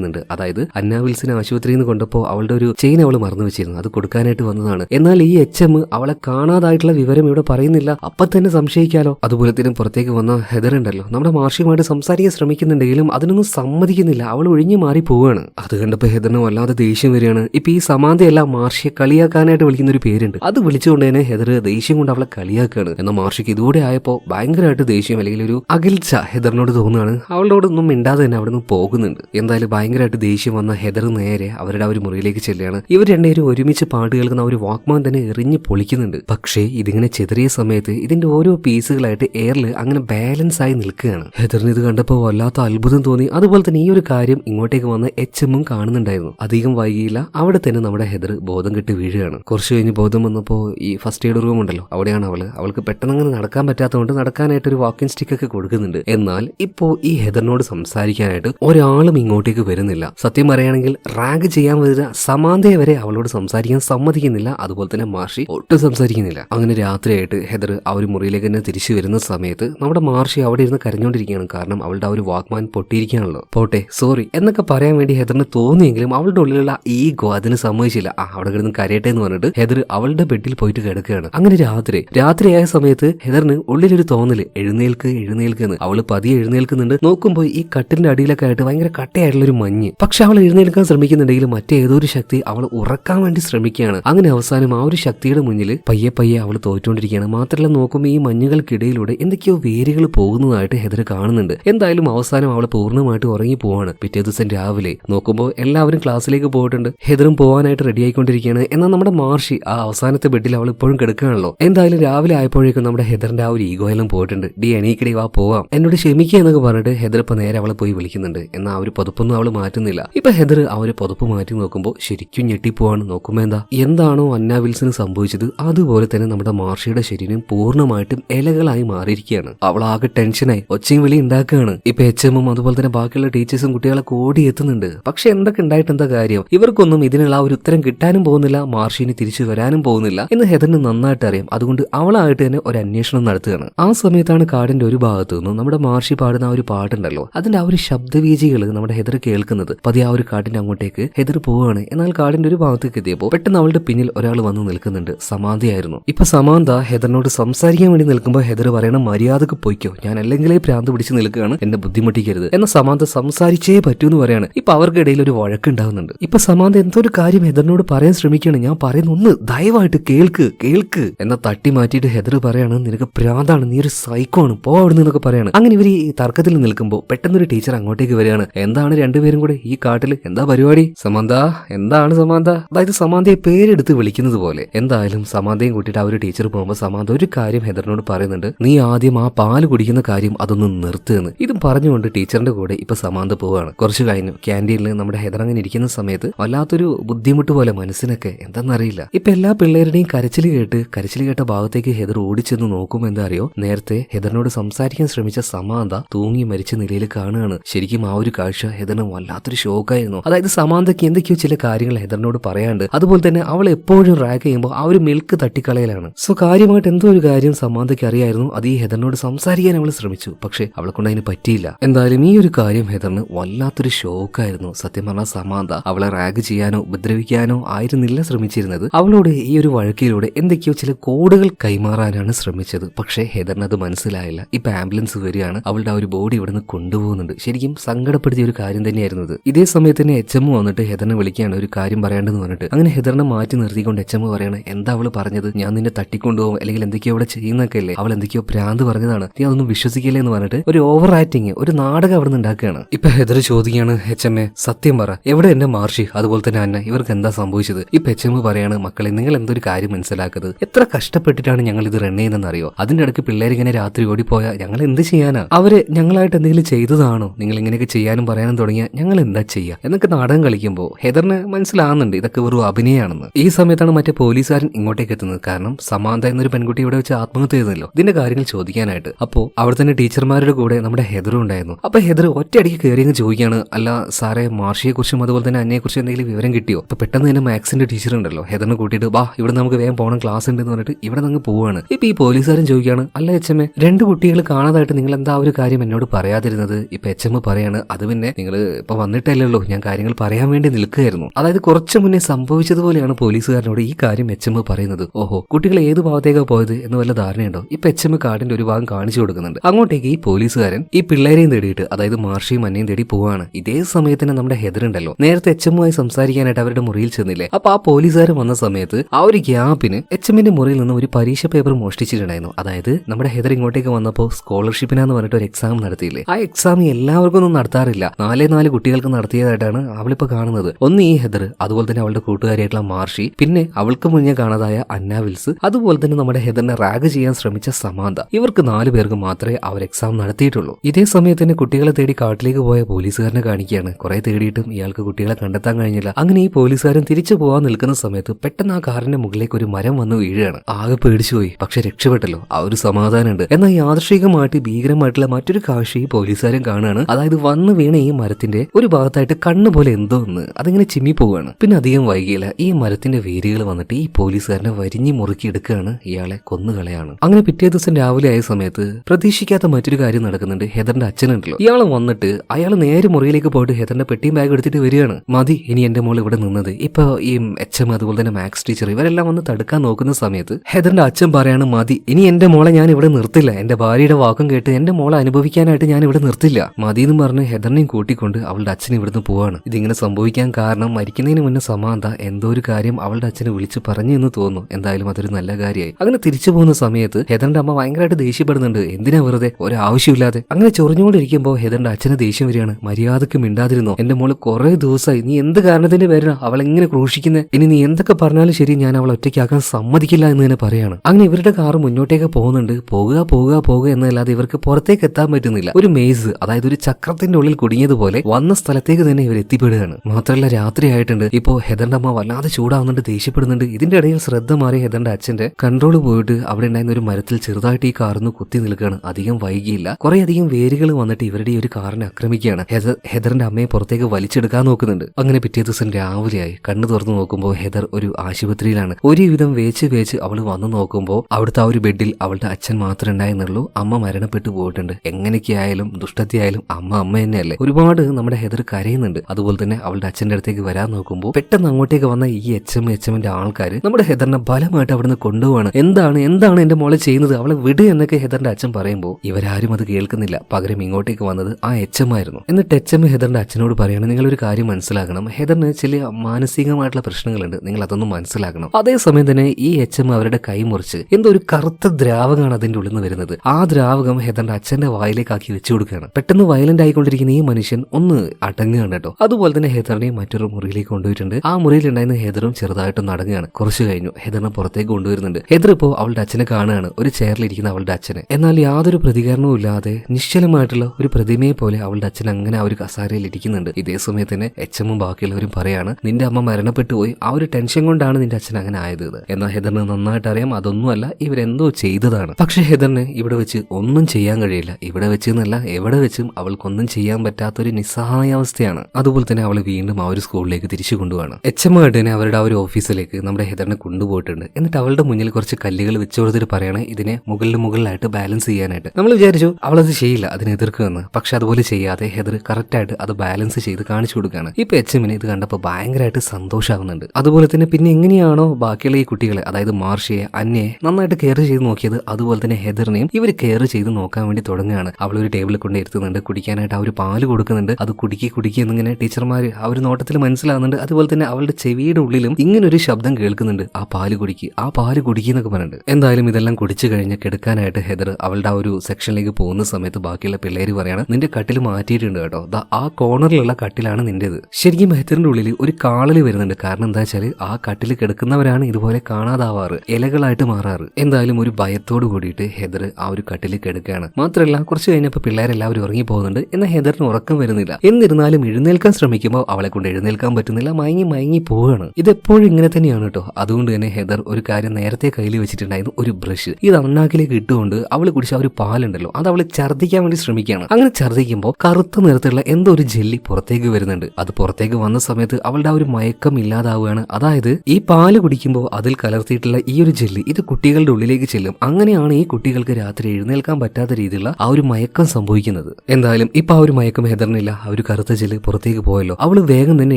സംസാരിക്കുന്നുണ്ട് അതായത് അന്ന വിൽസിനെ ആശുപത്രിയിൽ നിന്ന് കൊണ്ടപ്പോൾ അവളുടെ ഒരു ചെയിൻ അവൾ മറന്നു വെച്ചിരുന്നു. അത് കൊടുക്കാനായിട്ട് വന്നതാണ്. എന്നാൽ ഈ എച്ച് എം അവളെ കാണാതായിട്ടുള്ള വിവരം ഇവിടെ പറയുന്നില്ല. അപ്പൊ തന്നെ സംശയിക്കാലോ. അതുപോലെ തന്നെ പുറത്തേക്ക് വന്ന ഹെദർ ഉണ്ടല്ലോ. നമ്മുടെ മാർഷിയുമായിട്ട് സംസാരിക്കാൻ ശ്രമിക്കുന്നുണ്ടെങ്കിലും അതിനൊന്നും സമ്മതിക്കുന്നില്ല. അവൾ ഒഴിഞ്ഞു മാറി പോവാണ്. അത് കണ്ടപ്പോൾ ഹെദറിന് വല്ലാതെ ദേഷ്യം വരികയാണ്. ഇപ്പൊ ഈ സമാന്തയല്ല മാർഷിയെ കളിയാക്കാനായിട്ട് വിളിക്കുന്ന ഒരു പേരുണ്ട്. അത് വിളിച്ചുകൊണ്ട് തന്നെ ഹെദർ ദേഷ്യം കൊണ്ട് അവളെ കളിയാക്കുകയാണ് എന്നാൽ മാർഷിക്ക് ഇതുകൂടെ ആയപ്പോൾ ഭയങ്കരമായിട്ട് ദേഷ്യം അല്ലെങ്കിൽ ഒരു അകൽച്ച ഹെദറിനോട് തോന്നുകയാണ്. അവളോടൊന്നും മിണ്ടാതെ തന്നെ അവിടെ നിന്ന് പോകുന്നുണ്ട്. എന്തായാലും ഭയങ്കരമായിട്ട് ദേഷ്യം വന്ന ഹെദർ നേരെ അവരുടെ ആ ഒരു മുറിയിലേക്ക് ചെല്ലുകയാണ്. ഇവർ രണ്ടുപേരും ഒരുമിച്ച് പാട്ട് കേൾക്കുന്ന ഒരു വാക്മാൻ തന്നെ എറിഞ്ഞ് പൊളിക്കുന്നുണ്ട്. പക്ഷേ ഇതിങ്ങനെ ചെതിറിയ സമയത്ത് ഇതിന്റെ ഓരോ പീസുകളായിട്ട് എയറിൽ അങ്ങനെ ബാലൻസ് ആയി നിൽക്കുകയാണ്. ഹെദറിന് ഇത് കണ്ടപ്പോൾ വല്ലാത്ത അത്ഭുതം തോന്നി. അതുപോലെ തന്നെ ഈ ഒരു കാര്യം ഇങ്ങോട്ടേക്ക് വന്ന എച്ച് എമ്മും കാണുന്നുണ്ടായിരുന്നു. അധികം വൈകിയില്ല. അവിടെ തന്നെ നമ്മുടെ ഹെദർ ബോധം കെട്ട് വീഴുകയാണ്. കുറച്ച് കഴിഞ്ഞ് ബോധം വന്നപ്പോൾ ഈ ഫസ്റ്റ് എയ്ഡ് റൂം ഉണ്ടല്ലോ അവിടെയാണ് അവൾ. അവൾക്ക് പെട്ടെന്ന് അങ്ങനെ നടക്കാൻ പറ്റാത്തതുകൊണ്ട് നടക്കാനായിട്ട് ഒരു വാക്കിംഗ് സ്റ്റിക്ക് ഒക്കെ കൊടുക്കുന്നുണ്ട്. എന്നാൽ ഇപ്പോൾ ഈ ഹെദറിനോട് സംസാരിക്കാനായിട്ട് ഒരാളും ഇങ്ങോട്ടേക്ക് വരുന്നില്ല. സത്യം പറയുകയാണെങ്കിൽ റാഗ് ചെയ്യാൻ വരുന്ന സമാന്തയെ വരെ അവളോട് സംസാരിക്കാൻ സമ്മതിക്കുന്നില്ല. അതുപോലെ തന്നെ മാർഷി ഒട്ടും സംസാരിക്കുന്നില്ല. അങ്ങനെ രാത്രിയായിട്ട് ഹെദർ ആ ഒരു മുറിയിലേക്ക് തന്നെ തിരിച്ചു വരുന്ന സമയത്ത് നമ്മുടെ മാർഷി അവിടെ ഇരുന്ന് കരഞ്ഞുകൊണ്ടിരിക്കുകയാണ്. കാരണം അവളുടെ ആ ഒരു വാക്മാൻ പൊട്ടിയിരിക്കുകയാണല്ലോ. പോട്ടെ സോറി. എന്നൊക്കെ പറയാൻ വേണ്ടി ഹെദറിന് തോന്നിയെങ്കിലും അവളുടെ ഉള്ളിലുള്ള ഈഗോ അതിന് സമ്മതിച്ചില്ല. ആ അവിടെ കിടന്ന് കരയട്ടെ എന്ന് പറഞ്ഞിട്ട് ഹെദർ അവളുടെ ബെഡിൽ പോയിട്ട് കിടക്കുകയാണ്. അങ്ങനെ രാത്രി രാത്രിയായ സമയത്ത് ഹെദറിന് ഉള്ളിലൊരു തോന്നൽ എഴുന്നേൽക്ക് എഴുന്നേൽക്കുന്നു അവൾ പതിയെ എഴുന്നേൽക്കുന്നുണ്ട്. നോക്കുമ്പോൾ ഈ കട്ടിന്റെ അടിയിലൊക്കെ ആയിട്ട് ഭയങ്കര കട്ടയായിട്ടുള്ള ഒരു മഞ്ഞ്. പക്ഷെ അവൾ എഴുന്നേൽക്കാൻ ശ്രമിക്കുന്നുണ്ടെങ്കിൽ മറ്റേതോ ഒരു ശക്തി അവൾ ഉറക്കാൻ വേണ്ടി ശ്രമിക്കുകയാണ്. അങ്ങനെ അവസാനം ആ ഒരു ശക്തിയുടെ മുന്നിൽ പയ്യെ പയ്യെ അവൾ തോറ്റുകൊണ്ടിരിക്കുകയാണ്. മാത്രമല്ല നോക്കുമ്പോൾ ഈ മഞ്ഞുകൾക്കിടയിലൂടെ എന്തൊക്കെയോ വേരുകൾ പോകുന്നതായിട്ട് ഹെദർ കാണുന്നുണ്ട്. എന്തായാലും അവസാനം അവൾ പൂർണമായിട്ട് ഉറങ്ങി പോവാണ്. പിറ്റേ ദിവസം രാവിലെ നോക്കുമ്പോൾ എല്ലാവരും ക്ലാസ്സിലേക്ക് പോയിട്ടുണ്ട്. ഹെദറും പോകാനായിട്ട് റെഡി ആയിക്കൊണ്ടിരിക്കുകയാണ്. എന്നാൽ നമ്മുടെ മാർഷി ആ അവസാനത്തെ ബെഡിൽ അവൾ ഇപ്പോഴും കിടക്കുകയാണല്ലോ. എന്തായാലും രാവിലെ ആയപ്പോഴേക്കും നമ്മുടെ ഹെദറിന്റെ ആ ഒരു ഈഗോ എല്ലാം പോയിട്ടുണ്ട്. ഡി എണീക്കടി വാ പോവാം. എന്നോട് ക്ഷമിക്കുക എന്നൊക്കെ പറഞ്ഞിട്ട് ഹെദർ ഇപ്പൊ നേരെ അവളെ പോയി വിളിക്കുന്നുണ്ട്. എന്നാൽ ആ ഒരു പുതപ്പൊന്നും അവൾ മാറ്റുന്നില്ല. ഇപ്പൊ ഹെദർ ആ ഒരു പുതപ്പ് മാറ്റി നോക്കുമ്പോൾ ശരിക്കും ഞെട്ടിപ്പോവാണ്. നോക്കുമ്പോ എന്താ? എന്താണോ അന്ന വിൽസിന് സംഭവിച്ചത്? അതുപോലെ തന്നെ നമ്മുടെ മാർഷിയുടെ ശരീരം പൂർണമായിട്ടും ഇലകളായി മാറിയിരിക്കുകയാണ്. അവൾ ആകെ ടെൻഷനായി. ഒച്ചയും വിളി ഉണ്ടാക്കുകയാണ്. ഇപ്പൊ എച്ച് എമ്മും അതുപോലെ തന്നെ ബാക്കിയുള്ള ടീച്ചേഴ്സും കുട്ടികളെ കൂടി എത്തുന്നുണ്ട്. പക്ഷെ എന്തൊക്കെ ഉണ്ടായിട്ട് എന്താ കാര്യം? ഇവർക്കൊന്നും ഇതിനുള്ള ഒരു ഉത്തരം കിട്ടാനും പോകുന്നില്ല. മാർഷിന് തിരിച്ചു വരാനും പോകുന്നില്ല. എന്ന് ഹെദറിന് നന്നായിട്ട് അറിയാം. അതുകൊണ്ട് അവളായിട്ട് തന്നെ ഒരു അന്വേഷണം നടത്തുകയാണ്. ആ സമയത്താണ് കാടിന്റെ ഒരു ഭാഗത്തു നിന്നും നമ്മുടെ മാർഷി പാടുന്ന ആ ഒരു പാട്ടുണ്ടല്ലോ. അതിന്റെ ആ ഒരു ശബ്ദവീചികൾ നമ്മുടെ ഹെദർ കേൾക്കുന്നത് പതിയെ ആ ഒരു കാടിന്റെ അങ്ങോട്ടേക്ക് ഹെദർ പോവുകയാണ്. എന്നാൽ കാടിന്റെ ഒരു ഭാഗത്തേക്ക് എത്തിയപ്പോൾ പെട്ടെന്ന് അവളുടെ പിന്നിൽ ഒരാൾ വന്ന് നിൽക്കുന്നുണ്ട്. സമാന്തയായിരുന്നു. ഇപ്പൊ സമാന്ത ഹെദറിനോട് സംസാരിക്കാൻ വേണ്ടി നിൽക്കുമ്പോൾ ഹെദർ പറയണം മര്യാദയ്ക്ക് പോയിക്കോ. ഞാൻ അല്ലെങ്കിലേ ഭ്രാന്ത് പിടിച്ച് നിൽക്കുകയാണ്. എന്നെ ബുദ്ധിമുട്ടിക്കരുത്. എന്ന സമാന്ത സംസാരിച്ചേ പറ്റൂ എന്ന് പറയാണ്. ഇപ്പൊ അവർക്കിടയിൽ ഒരു വഴക്കുണ്ടാവുന്നുണ്ട് ഇപ്പൊ സമാന്ത എന്തോ ഒരു കാര്യം ഹെദറിനോട് പറയാൻ ശ്രമിക്കുകയാണ്? ഞാൻ പറയുന്ന ഒന്ന് ദയവായിട്ട് കേൾക്ക് കേൾക്ക്. എന്ന തട്ടി മാറ്റിയിട്ട് ഹെദർ പറയാണ് നിനക്ക് ഭ്രാന്താണ് നീ ഒരു സൈക്കോ ആണ്. പോ അവിടെ നിന്നൊക്കെ പറയാണ്. അങ്ങനെ ഇവർ ഈ തർക്കത്തിൽ നിൽക്കുമ്പോൾ പെട്ടെന്നൊരു ടീച്ചർ അങ്ങോട്ടേക്ക് വരികയാണ്. എന്താണ് രണ്ടുപേരും രണ്ടുപേരും കൂടെ ഈ കാട്ടിൽ എന്താ പരിപാടി? സമാന്ത എന്താണ് സമാന്ത? അതായത് സമാന്തയെ പേരെടുത്ത് വിളിക്കുന്നത് പോലെ. എന്തായാലും സമാന്തയും കൂട്ടിയിട്ട് ആ ഒരു ടീച്ചർ പോകുമ്പോൾ സമാന്ത ഒരു കാര്യം ഹെദറിനോട് പറയുന്നുണ്ട്. നീ ആദ്യം ആ പാൽ കുടിക്കുന്ന കാര്യം അതൊന്ന് നിർത്തുകയെന്ന് ഇതും പറഞ്ഞുകൊണ്ട് ടീച്ചറിന്റെ കൂടെ ഇപ്പൊ സമാന്ത പോവാണ് കുറച്ച് കഴിഞ്ഞു. ക്യാന്റീനിൽ നമ്മുടെ ഹെദർ അങ്ങനെ ഇരിക്കുന്ന സമയത്ത് വല്ലാത്തൊരു ബുദ്ധിമുട്ട് പോലെ മനസ്സിനൊക്കെ എന്തെന്നറിയില്ല. ഇപ്പൊ എല്ലാ പിള്ളേരുടെയും കരച്ചിൽ കേട്ട് കരച്ചിൽ കേട്ട ഭാഗത്തേക്ക് ഹെദർ ഓടിച്ചെന്ന് നോക്കും എന്താ അറിയോ നേരത്തെ ഹെദറിനോട് സംസാരിക്കാൻ ശ്രമിച്ച സമാന്ത തൂങ്ങി മരിച്ച നിലയിൽ കാണുകയാണ്. ശരിക്കും ആ ഒരു കാഴ്ച ഹെദറിന് വല്ലാത്തൊരു ഷോക്കായിരുന്നു. അതായത് സമാന്തയ്ക്ക് എന്തൊക്കെയോ ചില കാര്യങ്ങൾ ഹെദറിനോട് പറയാണ്ട് അതുപോലെ തന്നെ അവൾ എപ്പോഴും റാഗ് ചെയ്യുമ്പോൾ ആ ഒരു മിൽക്ക് തട്ടിക്കളയിലാണ്. സോ കാര്യമായിട്ട് എന്തോ ഒരു കാര്യം സമാന്തയ്ക്ക് അറിയായിരുന്നു. അത് ഈ ഹെദറിനോട് സംസാരിക്കാൻ അവൾ ശ്രമിച്ചു. പക്ഷെ അവളെ കൊണ്ട് അതിന് പറ്റിയില്ല. എന്തായാലും ഈ ഒരു കാര്യം ഹെദറിന് വല്ലാത്തൊരു ഷോക്കായിരുന്നു. സത്യം പറഞ്ഞാൽ സമാന്ത അവളെ റാഗ് ചെയ്യാനോ ഉപദ്രവിക്കാനോ ആയിരുന്നില്ല ശ്രമിച്ചിരുന്നത്. അവളോട് ഈ ഒരു വഴക്കിലൂടെ എന്തൊക്കെയോ ചില കോഡുകൾ കൈമാറാനാണ് ശ്രമിച്ചത്. പക്ഷേ ഹെദറിന് അത് മനസ്സിലായില്ല. ഇപ്പൊ ആംബുലൻസ് വരികയാണ്. അവളുടെ ആ ഒരു ബോഡി ഇവിടുന്ന് കൊണ്ടുപോകുന്നുണ്ട്. ശരിക്കും സങ്കടപ്പെടുത്തിയ ഒരു കാര്യം തന്നെയായിരുന്നു. ഇത് ഇതേ സമയത്ത് തന്നെ എച്ച് എം വന്നിട്ട് ഹെദറിനെ വിളിക്കുകയാണ്. ഒരു കാര്യം പറയേണ്ടെന്ന് പറഞ്ഞിട്ട്. അങ്ങനെ ഹെദറിനെ മാറ്റി നിർത്തിക്കൊണ്ട് എച്ച് എം പറയാണ് എന്താ അവൾ പറഞ്ഞത്? ഞാൻ നിന്നെ തട്ടിക്കൊണ്ടുപോകും അല്ലെങ്കിൽ എന്തൊക്കെയോ അവിടെ ചെയ്യുന്നൊക്കെ അല്ലേ അവൾ എന്തൊക്കെയോ ഭ്രാന്ത് പറഞ്ഞതാണ്. നീ അതൊന്നും വിശ്വസിക്കില്ലേ എന്ന് പറഞ്ഞിട്ട് ഒരു ഓവർ ആക്ടിങ് ഒരു നാടകം അവിടെ നിന്ന് ഉണ്ടാക്കുകയാണ്. ഇപ്പൊ ഹെദർ ചോദിക്കുകയാണ് എച്ച് എം എ സത്യം പറ. എവിടെ എന്റെ മാർഷി? അതുപോലെ തന്നെ അന്ന. ഇവർക്ക് എന്താ സംഭവിച്ചത്? ഇപ്പൊ എച്ച് എം പറയാണ് മക്കളെ നിങ്ങൾ എന്തൊരു കാര്യം മനസ്സിലാക്കുന്നത് എത്ര കഷ്ടപ്പെട്ടിട്ടാണ് ഞങ്ങൾ ഇത് റൺ ചെയ്യുന്നതെന്ന് അറിയോ അതിന്റെ ഇടയ്ക്ക് പിള്ളേർ ഇങ്ങനെ രാത്രി ഓടിപ്പോയാൽ ഞങ്ങൾ എന്ത് ചെയ്യാനാ? അവർ ഞങ്ങളായിട്ട് എന്തെങ്കിലും ചെയ്തതാണോ? നിങ്ങൾ ഇങ്ങനെയൊക്കെ ചെയ്യാനും പറയാനും തുടങ്ങിയ ഞങ്ങൾ എന്താ ചെയ്യുക എന്നൊക്കെ നാടകം കളിക്കുമ്പോൾ ഹെദറിന് മനസ്സിലാകുന്നുണ്ട് ഇതൊക്കെ വെറും അഭിനയമാണെന്ന് ഈ സമയത്താണ് മറ്റേ പോലീസുകാരൻ ഇങ്ങോട്ടേക്ക് എത്തുന്നത്. കാരണം സമാന്ത എന്നൊരു പെൺകുട്ടി ഇവിടെ വെച്ച് ആത്മഹത്യ ചെയ്തല്ലോ ഇതിന്റെ കാര്യങ്ങൾ ചോദിക്കാനായിട്ട്. അപ്പോൾ അവിടെ തന്നെ ടീച്ചർമാരുടെ കൂടെ നമ്മുടെ ഹെദറും ഉണ്ടായിരുന്നു. അപ്പൊ ഹെദർ ഒറ്റയടിക്ക് കയറി അങ്ങ് ചോദിക്കുകയാണ് അല്ല സാറേ മാർഷിയെ കുറിച്ചും അതുപോലെ തന്നെ അന്നയെ കുറിച്ചും എന്തെങ്കിലും വിവരം കിട്ടിയോ? അപ്പൊ പെട്ടെന്ന് തന്നെ മാത്സിന്റെ ടീച്ചർ ഉണ്ടല്ലോ ഹെദറിനെ കൂട്ടിയിട്ട് വാ ഇവിടെ നമുക്ക് വേഗം പോകണം ക്ലാസ് ഉണ്ട് എന്ന് പറഞ്ഞിട്ട് ഇവിടെ നിന്ന് പോവാണ്. ഇപ്പൊ ഈ പോലീസുകാരൻ ചോദിക്കുകയാണ് അല്ല എച്ച് എം രണ്ട് കുട്ടികൾ കാണാതായിട്ട് നിങ്ങൾ എന്താ ഒരു കാര്യം എന്നോട് പറയാതിരുന്നത്? ഇപ്പൊ എച്ച് എം പറയാണ് അത് പിന്നെ നിങ്ങൾ ഇപ്പൊ വന്നിട്ടല്ലല്ലോ ഞാൻ കാര്യങ്ങൾ പറയാൻ വേണ്ടി നിൽക്കുകയായിരുന്നു. അതായത് കുറച്ചു മുന്നേ സംഭവിച്ചതുപോലെയാണ് പോലീസുകാരനോട് ഈ കാര്യം എച്ച് എം പറയുന്നത്. ഓഹോ കുട്ടികൾ ഏത് ഭാഗത്തേക്കാ പോയത് എന്ന് വല്ല ധാരണയുണ്ടോ? ഇപ്പൊ എച്ച് എം കാർഡിന്റെ ഒരു ഭാഗം കാണിച്ചു കൊടുക്കുന്നുണ്ട്. അങ്ങോട്ടേക്ക് ഈ പോലീസുകാരൻ ഈ പിള്ളേരെയും തേടിയിട്ട് അതായത് മാർഷിയും അന്നയും തേടി പോവാണ്. ഇതേ സമയത്തിന് നമ്മുടെ ഹെദർ ഉണ്ടല്ലോ. നേരത്തെ എച്ച് എമ്മുമായി സംസാരിക്കാനായിട്ട് അവരുടെ മുറിയിൽ ചെന്നില്ലേ? അപ്പൊ ആ പോലീസുകാരൻ വന്ന സമയത്ത് ആ ഒരു ഗ്യാപ്പിന് എച്ച് എമ്മിന്റെ മുറിയിൽ നിന്ന് ഒരു പരീക്ഷ പേപ്പർ മോഷ്ടിച്ചിട്ടുണ്ടായിരുന്നു. അതായത് നമ്മുടെ ഹെദർ ഇങ്ങോട്ടേക്ക് വന്നപ്പോൾ സ്കോളർഷിപ്പിനാന്ന് പറഞ്ഞിട്ട് ഒരു എക്സാം നടത്തിയില്ലേ? ആ എക്സാം എല്ലാവർക്കും ഒന്നും നടത്താറില്ല. നാലേ നാല് കുട്ടികൾക്ക് നടത്തിയതായിട്ടാണ് അവളിപ്പോ കാണുന്നത്. ഒന്ന് ഈ ഹെദർ അതുപോലെ തന്നെ അവളുടെ കൂട്ടുകാരിയായിട്ടുള്ള മാർഷി പിന്നെ അവൾക്ക് മുന്നേ കാണാതായ അന്ന വിൽസ് അതുപോലെ തന്നെ നമ്മുടെ ഹെദറിനെ റാഗ് ചെയ്യാൻ ശ്രമിച്ച സമാന്ത. ഇവർക്ക് നാലു പേർക്ക് മാത്രമേ അവർ എക്സാം നടത്തിയിട്ടുള്ളൂ. ഇതേ സമയത്ത് തന്നെ കുട്ടികളെ തേടി കാട്ടിലേക്ക് പോയ പോലീസുകാരനെ കാണിക്കുകയാണ്. കുറെ തേടിയിട്ടും ഇയാൾക്ക് കുട്ടികളെ കണ്ടെത്താൻ കഴിഞ്ഞില്ല. അങ്ങനെ ഈ പോലീസുകാരൻ തിരിച്ചു പോകാൻ നിൽക്കുന്ന സമയത്ത് പെട്ടെന്ന് ആ കാറിന്റെ മുകളിലേക്ക് ഒരു മരം വന്ന് വീഴുകയാണ്. ആകെ പേടിച്ചുപോയി. പക്ഷെ രക്ഷപ്പെട്ടല്ലോ. ആ ഒരു സമാധാനമുണ്ട്. എന്നാൽ യാദൃശികമായിട്ട് ഭീകരമായിട്ടുള്ള മറ്റൊരു കാഴ്ച ഈ പോലീസുകാരൻ കാണുകയാണ്. അതായത് വന്ന് വീണ ഈ മരത്തിന്റെ ഒരു ഭാഗത്തായിട്ട് കണ്ണ് പോലെ എന്തോ ഒന്ന് അതിങ്ങനെ ചിമ്മി പോവുകയാണ് പിന്നെ അധികം വൈകിയില്ല. ഈ മരത്തിന്റെ വേരുകൾ വന്നിട്ട് ഈ പോലീസുകാരനെ വരിഞ്ഞി മുറുക്കി എടുക്കുകയാണ്. ഇയാളെ കൊന്നുകളയാണ്. അങ്ങനെ പിറ്റേ ദിവസം രാവിലെ ആയ സമയത്ത് പ്രതീക്ഷിക്കാത്ത മറ്റൊരു കാര്യം നടക്കുന്നുണ്ട് ഹെദറിന്റെ അച്ഛനുണ്ടല്ലോ. ഇയാൾ വന്നിട്ട് അയാൾ നേരെ മുറിയിലേക്ക് പോയിട്ട് ഹെദറിന്റെ പെട്ടിയും ബാഗ് എടുത്തിട്ട് വരികയാണ്. മതി ഇനി എന്റെ മോൾ ഇവിടെ നിന്നത്. ഇപ്പൊ ഈ എച്ച് എം അതുപോലെ തന്നെ മാത്സ് ടീച്ചർ ഇവരെല്ലാം വന്ന് തടുക്കാൻ നോക്കുന്ന സമയത്ത് ഹെദറിന്റെ അച്ഛൻ പറയാണ് മതി ഇനി എന്റെ മോളെ ഞാൻ ഇവിടെ നിർത്തില്ല. എന്റെ ഭാര്യയുടെ വാക്കും കേട്ട് എന്റെ മോളെ അനുഭവിക്കാനായിട്ട് ഞാൻ ഇവിടെ നിർത്തില്ല. മതി എന്ന് പറഞ്ഞ് ഹെദറിനെയും കൂട്ടിക്കൊണ്ട് അവളുടെ അച്ഛൻ ഇവിടുന്ന് പോവാണ്. ഇതിങ്ങനെ സംഭവിക്കാൻ കാരണം മരിക്കുന്നതിന് മുന്നേ സമാന്ത എന്തോ ഒരു കാര്യം അവളുടെ അച്ഛനെ വിളിച്ച് പറഞ്ഞു എന്ന് തോന്നുന്നു. എന്തായാലും അതൊരു നല്ല കാര്യമായി. അങ്ങനെ തിരിച്ചു പോകുന്ന സമയത്ത് ഹെദറിന്റെ അമ്മ ഭയങ്കരമായിട്ട് ദേഷ്യപ്പെടുന്നുണ്ട്. എന്തിനാ വെറുതെ? ഒരാവശ്യമില്ലാതെ അങ്ങനെ ചൊറിഞ്ഞുകൊണ്ടിരിക്കുമ്പോൾ ഹെദറിന്റെ അച്ഛന് ദേഷ്യം വരികയാണ്. മര്യാദയ്ക്ക് മിണ്ടാതിരുന്നോ? എന്റെ മോൾ കുറെ ദിവസമായി നീ എന്ത് കാരണത്തിന്റെ അവൾ എങ്ങനെ ക്രൂശിക്കുന്നത് ഇനി നീ എന്തൊക്കെ പറഞ്ഞാലും ശരി ഞാൻ അവളെ ഒറ്റയ്ക്കാക്കാൻ സമ്മതിക്കില്ല എന്ന് തന്നെ പറയാണ്. അങ്ങനെ ഇവരുടെ കാറ് മുന്നോട്ടേക്ക് പോകുന്നുണ്ട്. പോകുക പോകുക പോകുക എന്നല്ലാതെ ഇവർക്ക് പുറത്തേക്ക് എത്താൻ പറ്റുന്നില്ല. ഒരു മേസ് അതായത് ഒരു ചക്രത്തിന്റെ ഉള്ളിൽ കുടുങ്ങിയതുപോലെ വന്ന സ്ഥലത്തേക്ക് തന്നെ ഇവർ എത്തിപ്പെടുകയാണ്. മാത്രമല്ല രാത്രിയായിട്ടുണ്ട് ഇപ്പോ ഹെദറിന്റെ അമ്മ വല്ലാതെ ചൂടാവുന്നുണ്ട് ദേഷ്യപ്പെടുന്നുണ്ട്. ഇതിന്റെ ഇടയിൽ ശ്രദ്ധ മാറി ഹെദറിന്റെ അച്ഛന്റെ കൺട്രോൾ പോയിട്ട് അവിടെ ഉണ്ടായിരുന്ന ഒരു മരത്തിൽ ചെറുതായിട്ട് ഈ കാർന്ന് കുത്തി നിൽക്കുകയാണ്. അധികം വൈകിയില്ല. കുറെ അധികം വേരുകൾ വന്നിട്ട് ഇവരുടെ ഈ ഒരു കാറിനെ ആക്രമിക്കുകയാണ്. ഹെദറിന്റെ അമ്മയെ പുറത്തേക്ക് വലിച്ചെടുക്കാൻ നോക്കുന്നുണ്ട്. അങ്ങനെ പിറ്റേ ദിവസം രാവിലെയായി. കണ്ണു തുറന്നു നോക്കുമ്പോൾ ഹെദർ ഒരു ആശുപത്രിയിലാണ്. ഒരുവിധം വേച്ച് വേച്ച് അവൾ വന്നു നോക്കുമ്പോൾ അവിടുത്തെ ആ ഒരു ബെഡിൽ അവളുടെ അച്ഛൻ മാത്രമേ ഉണ്ടായിരുന്നുള്ളൂ. അമ്മ മരണപ്പെട്ടു പോയിട്ടുണ്ട്. എങ്ങനെയൊക്കെയായാലും ദുഷ്ടത്തിയായാലും അമ്മ അമ്മ തന്നെയല്ലേ? ഒരുപാട് നമ്മുടെ ഹെദർ കരയുന്നുണ്ട്. അതുപോലെ തന്നെ അവളുടെ അച്ഛന്റെ അടുത്തേക്ക് വരാൻ നോക്കുമ്പോൾ പെട്ടെന്ന് അങ്ങോട്ടേക്ക് വന്ന ഈ എച്ച് എം എച്ച് എമ്മിന്റെ ആൾക്കാർ നമ്മുടെ ഹെദറിനെ ബലമായിട്ട് അവിടുന്ന് കൊണ്ടുപോവാണ്. എന്താണ് എന്താണ് എന്റെ മോളെ ചെയ്യുന്നത്? അവളെ വിട് എന്നൊക്കെ ഹെദറിന്റെ അച്ഛൻ പറയുമ്പോൾ ഇവരാരും അത് കേൾക്കുന്നില്ല. പകരം ഇങ്ങോട്ടേക്ക് വന്നത് ആ എച്ച് എം ആയിരുന്നു. എന്നിട്ട് എച്ച് എം ഹെദറിന്റെ അച്ഛനോട് പറയാണ് നിങ്ങൾ ഒരു കാര്യം മനസ്സിലാക്കണം. ഹെദറിന് ചില മാനസികമായിട്ടുള്ള പ്രശ്നങ്ങളുണ്ട്. നിങ്ങൾ അതൊന്നും മനസ്സിലാക്കണം. അതേസമയം തന്നെ ഈ എച്ച് എം അവരുടെ കൈ മുറിച്ച് എന്തോ ഒരു കറുത്ത ദ്രാവകമാണ് അതിന്റെ ഉള്ളിൽ നിന്ന് വരുന്നത്. ആ ദ്രാവകം ഹെദറിന്റെ അച്ഛന്റെ വായിലേക്കാക്കി വെച്ചു കൊടുക്കുകയാണ്. പെട്ടെന്ന് വയലന്റ് ആയിക്കൊണ്ടിരിക്കുന്ന ഈ മനുഷ്യൻ ഒന്ന് അടങ്ങുകയാണ് കേട്ടോ. അതുപോലെ തന്നെ ഹെദറിനെയും മറ്റൊരു മുറിയിലേക്ക് കൊണ്ടുപോയിട്ടുണ്ട്. ആ മുറിയിൽ ഉണ്ടായിരുന്ന ഹെദറും ചെറുതായിട്ട് അടങ്ങുകയാണ് കുറച്ച് കഴിഞ്ഞു ഹെദറിനെ പുറത്തേക്ക് കൊണ്ടുവരുന്നുണ്ട്. ഹെദർ ഇപ്പോൾ അവളുടെ അച്ഛനെ കാണുകയാണ്. ഒരു ചെയറിലിരിക്കുന്ന അവളുടെ അച്ഛനെ. എന്നാൽ യാതൊരു പ്രതികരണവും ഇല്ലാതെ നിശ്ചലമായിട്ടുള്ള ഒരു പ്രതിമയെ പോലെ അവളുടെ അച്ഛൻ അങ്ങനെ ആ ഒരു കസാരയിൽ ഇരിക്കുന്നുണ്ട്. ഇതേ സമയത്ത് തന്നെ എച്ച് എമ്മും ബാക്കിയുള്ളവരും പറയാണ് നിന്റെ അമ്മ മരണപ്പെട്ടു പോയി. ആ ഒരു ടെൻഷൻ കൊണ്ടാണ് നിന്റെ അച്ഛൻ അങ്ങനെ ആയത് എന്നാൽ ഹെദറിന് നന്നായിട്ട് അറിയാം അതൊന്നുമല്ല ഇവരെന്തോ ചെയ്തതാണ്. പക്ഷെ ഹെദറിന് ഇവിടെ വെച്ച് ഒന്നും ചെയ്യാൻ കഴിയില്ല. ഇവിടെ വെച്ച് എന്നല്ല എവിടെ വെച്ചും അവൾക്കൊന്നും ചെയ്യാൻ പറ്റാത്തൊരു നിസ്സഹായാവസ്ഥയാണ് അതുപോലെ തന്നെ അവളെ വീണ്ടും ആ ഒരു സ്കൂളിലേക്ക് തിരിച്ചു കൊണ്ടുപോവാണ്. എച്ച് എം തന്നെ അവരുടെ ആ ഒരു ഓഫീസിലേക്ക് നമ്മുടെ ഹെദറിനെ കൊണ്ടുപോയിട്ടുണ്ട്. എന്നിട്ട് അവളുടെ മുന്നിൽ കുറച്ച് കല്ലുകൾ വെച്ചു കൊടുത്തിട്ട് ഇതിനെ മുകളിൽ മുകളിലായിട്ട് ബാലൻസ് ചെയ്യാനായിട്ട്. നമ്മൾ വിചാരിച്ചു അവളത് ചെയ്യില്ല അതിനെ എതിർക്കുമെന്ന്. പക്ഷെ അതുപോലെ ചെയ്യാതെ ഹെദർ കറക്റ്റായിട്ട് അത് ബാലൻസ് ചെയ്ത് കാണിച്ചു കൊടുക്കുകയാണ്. ഇപ്പൊ എച്ച് എമ്മിന് ഇത് കണ്ടപ്പോൾ ഭയങ്കരമായിട്ട് സന്തോഷമാകുന്നുണ്ട് അതുപോലെ തന്നെ പിന്നെ എങ്ങനെയാണോ ബാക്കിയുള്ള ഈ കുട്ടികളെ അതായത് മാർഷയെ അന്നയെ നന്നായിട്ട് കെയർ ചെയ്ത് നോക്കിയത് അതുപോലെ തന്നെ ഹെദറിനെയും ഇവർ കെയർ ചെയ്ത് നോക്കാൻ വേണ്ടി തുടങ്ങുകയാണ്. അവൾ ഒരു ടേബിളിൽ കൊണ്ട് ഇരുത്തുന്നുണ്ട് കുടിക്കാനായിട്ട് ഒരു പാൽ കൊടുക്കുന്നുണ്ട്. അത് കുടുക്കി കുടുക്കി എന്നിങ്ങനെ ടീച്ചർമാർ ഒരു നോട്ടത്തിൽ മനസ്സിലാകുന്നുണ്ട്. അതുപോലെ തന്നെ അവളുടെ ചെവിയുടെ ഉള്ളിലും ഇങ്ങനെ ഒരു ശബ്ദം കേൾക്കുന്നുണ്ട്. ആ പാൽ കുടിക്കി ആ പാൽ കുടിക്കി എന്നൊക്കെ പറഞ്ഞിട്ട്. എന്തായാലും ഇതെല്ലാം കുടിച്ചു കഴിഞ്ഞ് കിടക്കാനായിട്ട് ഹെദർ അവളുടെ ആ ഒരു സെക്ഷനിലേക്ക് പോകുന്ന സമയത്ത് ബാക്കിയുള്ള പിള്ളേര് പറയാണ് നിന്റെ കട്ടിൽ മാറ്റിയിട്ടുണ്ട് കേട്ടോ. ദാ ആ കോർണറിലുള്ള കട്ടിലാണ് നിന്റേത്. ശരിക്കും ഹെദറിന്റെ ഉള്ളിൽ ഒരു കാളൽ വരുന്നുണ്ട്. കാരണം എന്താ വെച്ചാൽ ആ കട്ടിൽ കിടക്കുന്നവരാണ് ഇതുപോലെ കാണാതാവാറ് ഇലകളായിട്ട് മാറാറ്. എന്തായാലും ഒരു ഭയത്തോട് കൂടിയിട്ട് ഹെദർ ആ ഒരു കട്ടിൽ കിടക്കുകയാണ് മാത്രമല്ല കുറച്ച് കഴിഞ്ഞപ്പോൾ പിള്ളേരെല്ലാവരും ഉറങ്ങി പോകുന്നുണ്ട് എന്നാൽ ഹെദറിന് ഉറക്കം വരുന്നില്ല. എന്നിരുന്നാലും എഴുന്നേൽക്കാൻ ശ്രമിക്കുമ്പോൾ അവളെ കൊണ്ട് എഴുന്നേൽക്കാൻ പറ്റുന്നില്ല. മയങ്ങി മയങ്ങി പോവുകയാണ് ഇതെപ്പോഴും ഇങ്ങനെ തന്നെയാണ് കേട്ടോ. അതുകൊണ്ട് തന്നെ ഹെദർ ഒരു കാര്യം നേരത്തെ കയ്യിൽ വെച്ചിട്ടുണ്ടായിരുന്നു. ഒരു ബ്രഷ്. ഇത് അണ്ണാക്കിലേക്ക് ഇട്ടുകൊണ്ട് അവൾ കുടിച്ച ഒരു പാലുണ്ടല്ലോ അത് അവൾ ഛർദ്ദിക്കാൻ വേണ്ടി ശ്രമിക്കുകയാണ്. അങ്ങനെ ഛർദ്ദിക്കുമ്പോൾ കറുത്ത നിറത്തിലുള്ള എന്തോ ഒരു ജെല്ലി പുറത്തേക്ക് വരുന്നുണ്ട്. അത് പുറത്തേക്ക് വന്ന സമയത്ത് അവളുടെ ആ ഒരു മയക്കം ഇല്ലാതാവുകയാണ്. അതായത് ഈ പാൽ കുടിക്കുമ്പോൾ അതിൽ കലർത്തിയിട്ടുള്ള ഈ ഒരു ജെല്ലി ഇത് കുട്ടികളുടെ ഉള്ളിലേക്ക് ചെല്ലും. അങ്ങനെയാണ് ഈ കുട്ടികൾക്ക് രാത്രി എഴുന്നേൽക്കാൻ പറ്റാത്ത രീതിയിലുള്ള ആ ഒരു മയക്കം സംഭവിക്കുന്നത്. എന്തായാലും ഇപ്പൊ ആ ഒരു മയക്കം ഹെദറിനില്ല. ഒരു കറുത്ത ജെല്ല് പുറത്തേക്ക് പോയല്ലോ. അവൾ വേഗം തന്നെ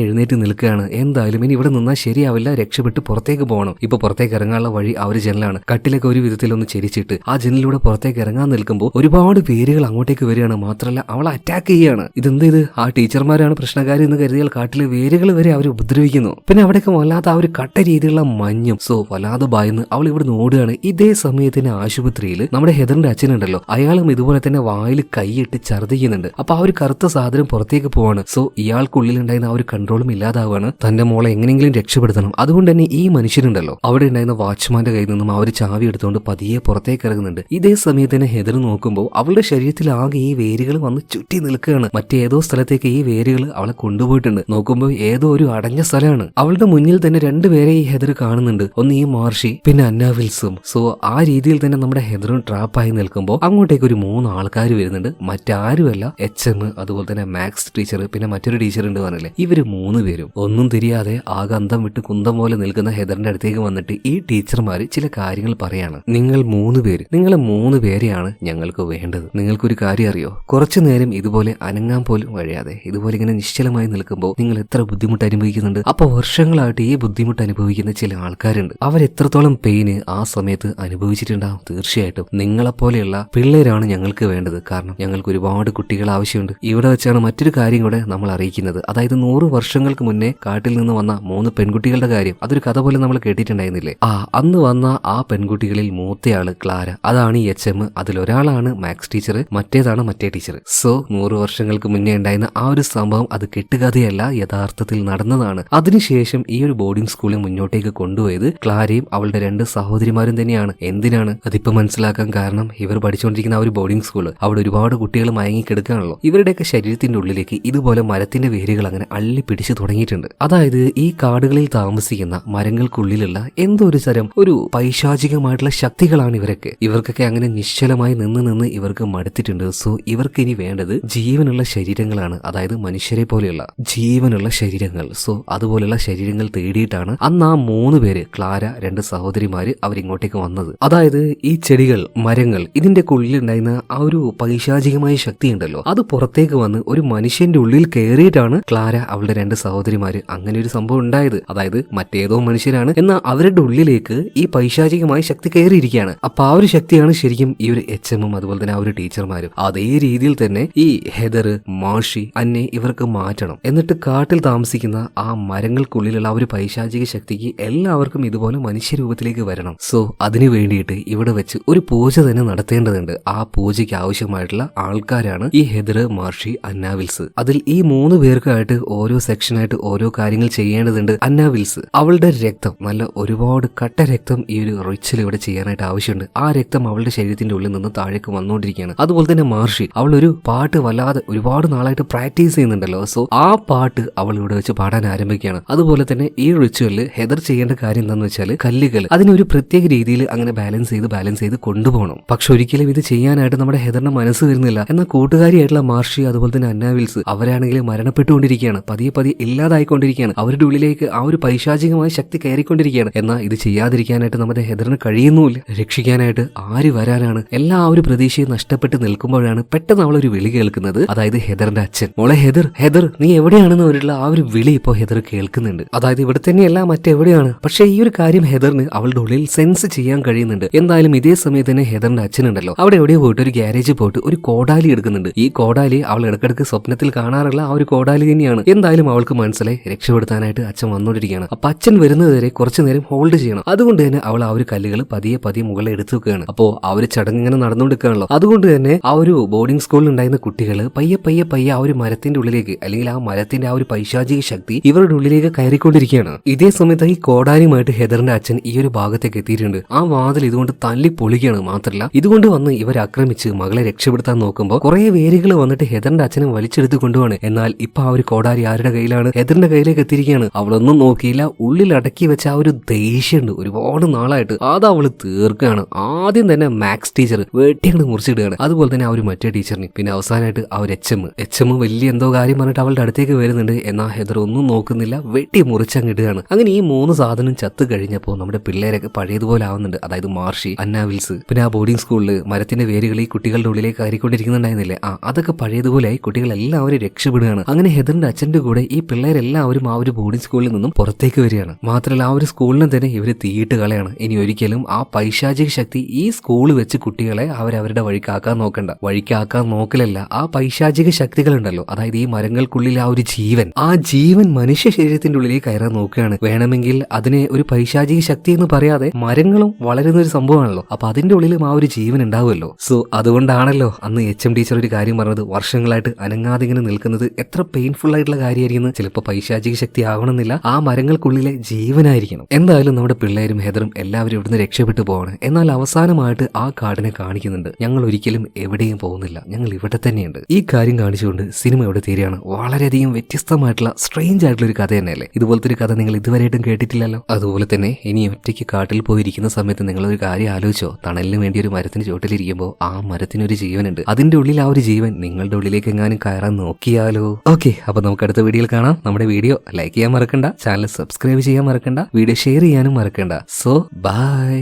എഴുന്നേറ്റ് നിൽക്കുകയാണ്. എന്തായാലും ഇനി ഇവിടെ നിന്നാൽ ശരിയാവില്ല. രക്ഷപ്പെട്ട് പുറത്തേക്ക് പോകണം. ഇപ്പൊ പുറത്തേക്ക് ഇറങ്ങാനുള്ള വഴി ഒരു ജനലാണ്. കട്ടിലൊക്കെ ഒരു വിധത്തിൽ ഒന്ന് ചെരിച്ചിട്ട് ആ ജനലിലൂടെ പുറത്തേക്ക് ഇറങ്ങാൻ നിൽക്കുമ്പോൾ ഒരുപാട് പേരുകൾ അങ്ങോട്ടേക്ക് വരികയാണ്. മാത്രമല്ല അവളെ അറ്റാക്ക് ചെയ്യാണ് ഇതെന്ത് ഇത്? ആ ടീച്ചർമാരാണ് പ്രശ്നക്കാരി എന്ന് കരുതിയാൽ കാട്ടിലെ വേരുകൾ വരെ അവർ ഉപദ്രവിക്കുന്നു. പിന്നെ അവിടെയൊക്കെ വല്ലാത്ത ആ ഒരു കട്ട രീതിയിലുള്ള മഞ്ഞും സോ വല്ലാതെ ഭയന്ന് അവൾ ഇവിടെ ഓടുകയാണ്. ഇതേ സമയത്തിന് ആശുപത്രിയിൽ നമ്മുടെ ഹെദറിന്റെ അച്ഛനുണ്ടല്ലോ. അയാളും ഇതുപോലെ തന്നെ വായിൽ കൈയിട്ട് ഛർദ്ദിക്കുന്നുണ്ട്. അപ്പൊ ആ ഒരു കറുത്ത സാധനം പുറത്തേക്ക് പോവാണ്. സോ ഇയാൾക്കുള്ളിൽ ഉണ്ടായിരുന്ന ആ ഒരു കൺട്രോളും ഇല്ലാതാവാണ് തന്റെ മോളെ എങ്ങനെയെങ്കിലും രക്ഷപ്പെടുത്തണം. അതുകൊണ്ട് തന്നെ ഈ മനുഷ്യരുണ്ടല്ലോ. അവിടെ ഉണ്ടായിരുന്ന വാച്ച്മാന്റെ കയ്യിൽ നിന്നും ആ ഒരു ചാവി എടുത്തുകൊണ്ട് പതിയെ പുറത്തേക്ക് ഇറങ്ങുന്നുണ്ട്. ഇതേ സമയത്ത് തന്നെ ഹെദർ നോക്കുമ്പോൾ അവളുടെ ശരീരത്തിൽ ആകെ ഈ വേരുകൾ വന്ന് ചുറ്റി നിൽക്കുകയാണ്. മറ്റേതോ സ്ഥലത്തേക്ക് ഈ വേരുകൾ അവളെ കൊണ്ടുപോയിട്ടുണ്ട്. നോക്കുമ്പോൾ ഏതോ ഒരു അടഞ്ഞ സ്ഥലമാണ്. അവളുടെ മുന്നിൽ തന്നെ രണ്ടുപേരെ ഈ ഹെദർ കാണുന്നുണ്ട്. ഒന്ന് ഈ മാർഷി പിന്നെ അന്ന വിൽസും. സോ ആ രീതിയിൽ തന്നെ നമ്മുടെ ഹെദറും ട്രാപ്പായി നിൽക്കുമ്പോൾ അങ്ങോട്ടേക്ക് ഒരു മൂന്ന് ആൾക്കാർ വരുന്നുണ്ട്. മറ്റാരുമല്ല എച്ച് എം അതുപോലെ തന്നെ മാത്സ് ടീച്ചർ പിന്നെ മറ്റൊരു ടീച്ചർ ഉണ്ട് പറഞ്ഞില്ലേ? ഇവർ മൂന്ന് പേരും. ഒന്നും തിരിയാതെ ആകെ അന്തം വിട്ട് കുന്തം പോലെ നിൽക്കുന്ന ഹെദറിന്റെ അടുത്തേക്ക് വന്നിട്ട് ഈ ടീച്ചർമാർ ചില കാര്യങ്ങൾ പറയാണ്. നിങ്ങൾ മൂന്ന് പേര്. നിങ്ങൾ മൂന്ന് പേരെയാണ് ഞങ്ങൾക്ക് വേണ്ടത്. നിങ്ങൾക്കൊരു കാര്യം അറിയോ? കുറച്ചു നേരം ഇതുപോലെ അനങ്ങാൻ പോലും കഴിയാതെ ഇതുപോലെ ഇങ്ങനെ നിശ്ചലമായി നിൽക്കുമ്പോൾ നിങ്ങൾ എത്ര ബുദ്ധിമുട്ട് അനുഭവിക്കുന്നുണ്ട്? അപ്പൊ വർഷങ്ങളായിട്ട് ഈ ബുദ്ധിമുട്ട് അനുഭവിക്കുന്ന ചില ആൾക്കാരുണ്ട്. അവർ എത്രത്തോളം പെയിന് ആ സമയത്ത് അനുഭവിച്ചിട്ടുണ്ടാവും? തീർച്ചയായിട്ടും നിങ്ങളെപ്പോലെയുള്ള പിള്ളേരാണ് ഞങ്ങൾക്ക് വേണ്ടത്. കാരണം ഞങ്ങൾക്ക് ഒരുപാട് കുട്ടികൾ ആവശ്യമുണ്ട്. ഇവിടെ വെച്ചാണ് മറ്റൊരു കാര്യം കൂടെ നമ്മൾ അറിയിക്കുന്നത്. അതായത് നൂറ് വർഷങ്ങൾക്ക് മുന്നേ കാട്ടിൽ നിന്ന് വന്ന മൂന്ന് പെൺകുട്ടികളുടെ കാര്യം. അതൊരു കഥ പോലെ നമ്മൾ കേട്ടിട്ടുണ്ടായിരുന്നില്ലേ? ആ അന്ന് വന്ന ആ പെൺകുട്ടികളിൽ മൂത്തയാൾ ക്ലാര. അതാണ് ഈ എച്ച് എം. അതിലൊരാളാണ് മാത്സ് ടീച്ചർ മറ്റേതാണ് മറ്റേ ടീച്ചർ സോ നൂറ് വർഷങ്ങൾക്ക് മുന്നേ ഉണ്ടായിരുന്ന ആ ഒരു സംഭവം അത് കെട്ടുകഥയല്ല യഥാർത്ഥത്തിൽ നടന്നതാണ്. അതിനുശേഷം ഈ ഒരു ബോർഡിംഗ് സ്കൂളിൽ മുന്നോട്ടേക്ക് കൊണ്ടുപോയത് ക്ലാരയും അവളുടെ രണ്ട് സഹോദരിമാരും തന്നെയാണ്. എന്തിനാണ്? അതിപ്പോ മനസ്സിലാക്കാൻ കാരണം ഇവർ പഠിച്ചുകൊണ്ടിരിക്കുന്ന ആ ഒരു ബോർഡിംഗ് സ്കൂൾ അവിടെ ഒരുപാട് കുട്ടികൾ മയങ്ങിക്കിടക്കുകയാണല്ലോ ഇവരുടെയൊക്കെ ശരീരത്തിന്റെ ഉള്ളിലേക്ക് ഇതുപോലെ മരത്തിന്റെ വേരുകൾ അങ്ങനെ അള്ളി പിടിച്ചു തുടങ്ങിയിട്ടുണ്ട്. അതായത് ഈ കാടുകളിൽ താമസിക്കുന്ന മരങ്ങൾക്കുള്ളിലുള്ള എന്തോ ഒരു തരം ഒരു പൈശാചികമായിട്ടുള്ള ശക്തികളാണ് ഇവരൊക്കെ. ഇവർക്കൊക്കെ അങ്ങനെ നിശ്ചലമായി നിന്ന് നിന്ന് ഇവർക്ക് മടുത്തിട്ടുണ്ട്. സോ ഇവർക്ക് ഇനി വേണ്ടത് ജീവനുള്ള ശരീരങ്ങളാണ്. അതായത് മനുഷ്യരെ പോലെയുള്ള ജീവനുള്ള ശരീരങ്ങൾ. സോ അതുപോലെയുള്ള ശരീരങ്ങൾ തേടിയിട്ടാണ് അന്ന് ആ മൂന്ന് പേര് ക്ലാര രണ്ട് സഹോദരിമാര് അവരിങ്ങോട്ടേക്ക് വന്നത്. അതായത് ഈ ചെടികൾ മരങ്ങൾ ഇതിന്റെ ഉള്ളിലുണ്ടായിരുന്ന ആ ഒരു പൈശാചികമായ ശക്തി ഉണ്ടല്ലോ അത് പുറത്തേക്ക് വന്ന് ഒരു മനുഷ്യന്റെ ഉള്ളിൽ കയറിയിട്ടാണ് ക്ലാര അവളുടെ രണ്ട് സഹോദരിമാര് അങ്ങനെ ഒരു സംഭവം ഉണ്ടായത്. അതായത് മറ്റേതോ മനുഷ്യരാണ് എന്നാൽ അവരുടെ ഉള്ളിലേക്ക് ഈ പൈശാചികമായ ശക്തി കയറിയിരിക്കുകയാണ് അപ്പൊ ആ ഒരു ശക്തിയാണ് ശരിക്കും ഈ ഒരു എച്ച് എമ്മും അതുപോലെ തന്നെ ആ ഒരു ടീച്ചർമാരും. അതേ രീതിയിൽ തന്നെ ഈ ഹെദർ മാഷി അന്നെ ഇവർക്ക് മാറ്റണം. എന്നിട്ട് കാട്ടിൽ താമസിക്കുന്ന ആ മരങ്ങൾക്കുള്ളിലുള്ള ആ ഒരു പൈശാചിക ശക്തിക്ക് എല്ലാവർക്കും ഇതുപോലെ മനുഷ്യരൂപത്തിലേക്ക് വരണം. സോ അതിനു വേണ്ടിയിട്ട് ഇവിടെ വെച്ച് ഒരു പൂജ തന്നെ നടത്തേണ്ടതുണ്ട്. ആ പൂജയ്ക്ക് ആവശ്യമായിട്ടുള്ള ആൾക്കാരാണ് ഈ ഹെദർ മാർഷി അന്ന വിൽസ്. അതിൽ ഈ മൂന്ന് പേർക്കായിട്ട് ഓരോ സെക്ഷനായിട്ട് ഓരോ കാര്യങ്ങൾ ചെയ്യേണ്ടതുണ്ട് അന്ന വിൽസ്. അവളുടെ രക്തം നല്ല ഒരുപാട് കട്ട രക്തം ഈ ഒരു റിച്ചിൽ ഇവിടെ ചെയ്യാനായിട്ട് ആവശ്യമുണ്ട്. ആ രക്തം അവളുടെ ശരീരത്തിന്റെ ഉള്ളിൽ നിന്ന് താഴേക്ക് വന്നുകൊണ്ടിരിക്കുകയാണ്. അതുപോലെ തന്നെ മാർഷി അവൾ ഒരു പാട്ട് വല്ലാതെ ഒരുപാട് നാളായിട്ട് പ്രാക്ടീസ് ചെയ്യുന്നുണ്ടല്ലോ. സോ ആ പാട്ട് അവൾ ഇവിടെ വെച്ച് പാടാൻ ആരംഭിക്കുകയാണ്. അതുപോലെ തന്നെ ഈ റിച്വലിൽ ഹെദർ ചെയ്യേണ്ട കാര്യം എന്താണെന്ന് വെച്ചാൽ കല്ലുകൾ. ഒരു പ്രത്യേക രീതിയിൽ അങ്ങനെ ബാലൻസ് ചെയ്ത് ബാലൻസ് ചെയ്ത് കൊണ്ടുപോകണം. പക്ഷെ ഒരിക്കലും ഇത് ചെയ്യാനായിട്ട് നമ്മുടെ ഹെദറിന്റെ മനസ്സ് വരുന്നില്ല. എന്നാൽ കൂട്ടുകാരിയായിട്ടുള്ള മാർഷി അതുപോലെ തന്നെ അന്ന വിൽസ് അവരാണെങ്കിൽ മരണപ്പെട്ടുകൊണ്ടിരിക്കുകയാണ്. പതിയെ പതിയെ ഇല്ലാതായിക്കൊണ്ടിരിക്കുകയാണ്. അവരുടെ ഉള്ളിലേക്ക് ആ ഒരു പൈശാചികമായ ശക്തി കയറിക്കൊണ്ടിരിക്കുകയാണ്. എന്നാൽ ഇത് ചെയ്യാതിരിക്കാനായിട്ട് നമ്മുടെ ഹെദറിന് കഴിയുന്നുമില്ല. രക്ഷിക്കാനായിട്ട് ആര് വരാനാണ്? എല്ലാ ആ ഒരു പ്രതീക്ഷയും നഷ്ടപ്പെട്ട് നിൽക്കുമ്പോഴാണ് പെട്ടെന്ന് അവളൊരു വിളി കേൾക്കുന്നത്. അതായത് ഹെദറിന്റെ അച്ഛൻ. മോളെ ഹെദർ ഹെദർ നീ എവിടെയാണെന്ന് അവരുള്ള ആ ഒരു വിളി ഇപ്പോൾ ഹെദർ കേൾക്കുന്നുണ്ട്. അതായത് ഇവിടെ തന്നെയല്ല മറ്റെവിടെയാണ്? പക്ഷേ ഈ ഒരു കാര്യം ഹെദറിന് അവളുടെ ഉള്ളിൽ സെൻസ് ചെയ്യാൻ കഴിയുന്നുണ്ട്. എന്തായാലും ഇതേ സമയത്ത് തന്നെ ഹെദറിന്റെ അച്ഛനുണ്ടല്ലോ അവിടെ എവിടെയോ പോയിട്ട് ഒരു ഗ്യാരേജ് പോയിട്ട് ഒരു കോടാലി എടുക്കുന്നുണ്ട്. ഈ കോടാലി അവൾ ഇടക്കിടക്ക് സ്വപ്നത്തിൽ കാണാറുള്ള ആ ഒരു കോടാലി തന്നെയാണ്. എന്തായാലും അവൾക്ക് മനസ്സിലായി രക്ഷപ്പെടുത്താനായിട്ട് അച്ഛൻ വന്നുകൊണ്ടിരിക്കുകയാണ് അപ്പൊ അച്ഛൻ വരുന്നതുവരെ കുറച്ചു നേരം ഹോൾഡ് ചെയ്യണം. അതുകൊണ്ട് തന്നെ അവൾ ആ ഒരു കല്ലുകൾ പതിയെ പതിയെ മുകളിൽ എടുത്തു വെക്കുകയാണ്. അപ്പോ ആ ഒരു ചടങ്ങ് ഇങ്ങനെ നടന്നുകൊണ്ടിരിക്കുകയാണല്ലോ. അതുകൊണ്ട് തന്നെ ആ ഒരു ബോർഡിംഗ് സ്കൂളിൽ ഉണ്ടായിരുന്ന കുട്ടികൾ പയ്യെ പയ്യെ പയ്യെ ആ ഒരു മരത്തിന്റെ ഉള്ളിലേക്ക് അല്ലെങ്കിൽ ആ മരത്തിന്റെ ആ ഒരു പൈശാചിക ശക്തി ഇവരുടെ ഉള്ളിലേക്ക് കയറിക്കൊണ്ടിരിക്കുകയാണ്. ഇതേ സമയത്ത് ഈ കോടാലിയുമായിട്ട് ഹെദറിന്റെ അച്ഛൻ ഈ ഒരു ഭാഗത്തേക്ക് എത്തിയിട്ടുണ്ട്. ആ വാതിൽ ഇതുകൊണ്ട് തല്ലി പൊളിക്കുകയാണ് മാത്രമല്ല ഇതുകൊണ്ട് വന്ന് ഇവർ ആക്രമിച്ച് മകളെ രക്ഷപ്പെടുത്താൻ നോക്കുമ്പോൾ കുറെ വേരുകൾ വന്നിട്ട് ഹെദറിന്റെ അച്ഛനെ വലിച്ചെടുത്ത് കൊണ്ടുപോകണം എന്നാൽ ഇപ്പൊ ആ ഒരു കോടാരി ആരുടെ കയ്യിലാണ്? എതിരിന്റെ കയ്യിലേക്ക് എത്തിയിരിക്കുകയാണ്. അവളൊന്നും നോക്കിയില്ല. ഉള്ളിൽ അടക്കി വെച്ച ആ ഒരു ദേഷ്യമുണ്ട്. ഒരുപാട് നാളായിട്ട്. അത് അവൾ തീർക്കുകയാണ്. ആദ്യം തന്നെ മാത്സ് ടീച്ചർ വെട്ടിയാണ് മുറിച്ചിടുകയാണ്. അതുപോലെ തന്നെ ആ ഒരു മറ്റേ ടീച്ചറിന്. പിന്നെ അവസാനമായിട്ട് ആ ഒരു എച്ച് എം. എച്ച് എം വലിയ എന്തോ കാര്യം പറഞ്ഞിട്ട് അവളുടെ അടുത്തേക്ക് വരുന്നുണ്ട്. എന്നാൽ ഹെദർ ഒന്നും നോക്കുന്നില്ല. വെട്ടി മുറിച്ചങ്ങിടുകയാണ് അങ്ങനെ ഈ മൂന്ന് സാധനം ചത്ത് കഴിഞ്ഞപ്പോൾ നമ്മുടെ പിള്ളേരൊക്കെ പഴയതുപോലെ ആവുന്നുണ്ട്. അതായത് മാർഷി അന്നാവിൽസ് പിന്നെ ആ ബോർഡിംഗ് സ്കൂളിൽ മരത്തിന്റെ വേരുകൾ ഈ കുട്ടികളുടെ ഉള്ളിലേക്ക് കയറിക്കൊണ്ടിരിക്കുന്നുണ്ടായിരുന്നില്ലേ? ആ അതൊക്കെ പഴയതുപോലെയായി കുട്ടികൾ എല്ലാവരും രക്ഷപ്പെടുകയാണ്. അങ്ങനെ ഹെദറിന്റെ അച്ഛന്റെ കൂടെ ഈ പിള്ളേരെല്ലാവരും ആ ഒരു ബോർഡിംഗ് സ്കൂളിൽ നിന്നും പുറത്തേക്ക് വരികയാണ്. മാത്രമല്ല ആ ഒരു സ്കൂളിനെ തന്നെ ഇവർ തീയിട്ട് കളയാണ്. ഇനി ഒരിക്കലും ആ പൈശാചിക ശക്തി ഈ സ്കൂൾ വെച്ച് കുട്ടികളെ അവരവരുടെ വഴിക്കാക്കാൻ നോക്കണ്ട. വഴിക്കാക്കാൻ നോക്കലല്ല ആ പൈശാചിക ശക്തികളുണ്ടല്ലോ. അതായത് ഈ മരങ്ങൾക്കുള്ളിൽ ആ ഒരു ജീവൻ. ആ ജീവൻ മനുഷ്യ ശരീരത്തിന്റെ ഉള്ളിലേക്ക് കയറാൻ നോക്കുകയാണ്. വേണമെങ്കിൽ അതിനെ ഒരു പൈശാചിക ശക്തി എന്ന് പറയാതെ മരങ്ങളും വളരുന്ന ഒരു സംഭവമാണല്ലോ. അപ്പൊ അതിന്റെ ഉള്ളിലും ആ ഒരു ജീവൻ ഉണ്ടാവുമല്ലോ. സോ അതുകൊണ്ടാണല്ലോ അന്ന് എച്ച് എം ടീച്ചർ ഒരു കാര്യം പറഞ്ഞത്. വർഷങ്ങളായിട്ട് അനങ്ങാതെ ഇങ്ങനെ നിൽക്കുന്നത് എത്ര പെയിൻഫുൾ ആയിട്ടുള്ള കാര്യമായിരിക്കും ചിലപ്പോൾ പൈശാചിക ശക്തി ആവണമെന്നില്ല ആ മരങ്ങൾക്കുള്ളിലെ ജീവനായിരിക്കണം. എന്തായാലും നമ്മുടെ പിള്ളേരും ഹെദറും എല്ലാവരും ഇവിടുന്ന് രക്ഷപ്പെട്ടു പോവാണ്. എന്നാൽ അവസാനമായിട്ട് ആ കാടിനെ കാണിക്കുന്നുണ്ട്. ഞങ്ങൾ ഒരിക്കലും എവിടെയും പോകുന്നില്ല. ഞങ്ങൾ ഇവിടെ തന്നെയുണ്ട്. ഈ കാര്യം കാണിച്ചുകൊണ്ട് സിനിമ ഇവിടെ തീരെയാണ് വളരെയധികം വ്യത്യസ്തമായിട്ടുള്ള സ്ട്രെയിഞ്ച് ആയിട്ടുള്ള ഒരു കഥ തന്നെയല്ലേ? ഇതുപോലത്തെ ഒരു കഥ നിങ്ങൾ ഇതുവരെയായിട്ടും കേട്ടിട്ടില്ലല്ലോ? അതുപോലെ തന്നെ ഇനി ഒറ്റയ്ക്ക് കാട്ടിൽ പോയിരിക്കുന്ന സമയത്ത് നിങ്ങൾ ഒരു കാര്യം ആലോചിച്ചോ? തണലിന് വേണ്ടി ഒരു മരത്തിന് ചുവട്ടിലിരിക്കുമ്പോൾ ആ മരത്തിനൊരു ജീവനുണ്ട്. അതിന്റെ ഉള്ളിൽ ആ ഒരു ജീവൻ നിങ്ങളുടെ ഉള്ളിലേക്ക് എങ്ങാനും കയറാൻ നോക്കിയാലോ? ഓക്കെ അപ്പൊ നമുക്ക് അടുത്ത വീഡിയോയിൽ കാണാം. നമ്മുടെ വീഡിയോ ലൈക്ക് ചെയ്യാൻ മറക്കണ്ട ചാനൽ സബ്സ്ക്രൈബ് ചെയ്യാൻ മറക്കണ്ട വീഡിയോ ഷെയർ ചെയ്യാനും മറക്കണ്ട. So by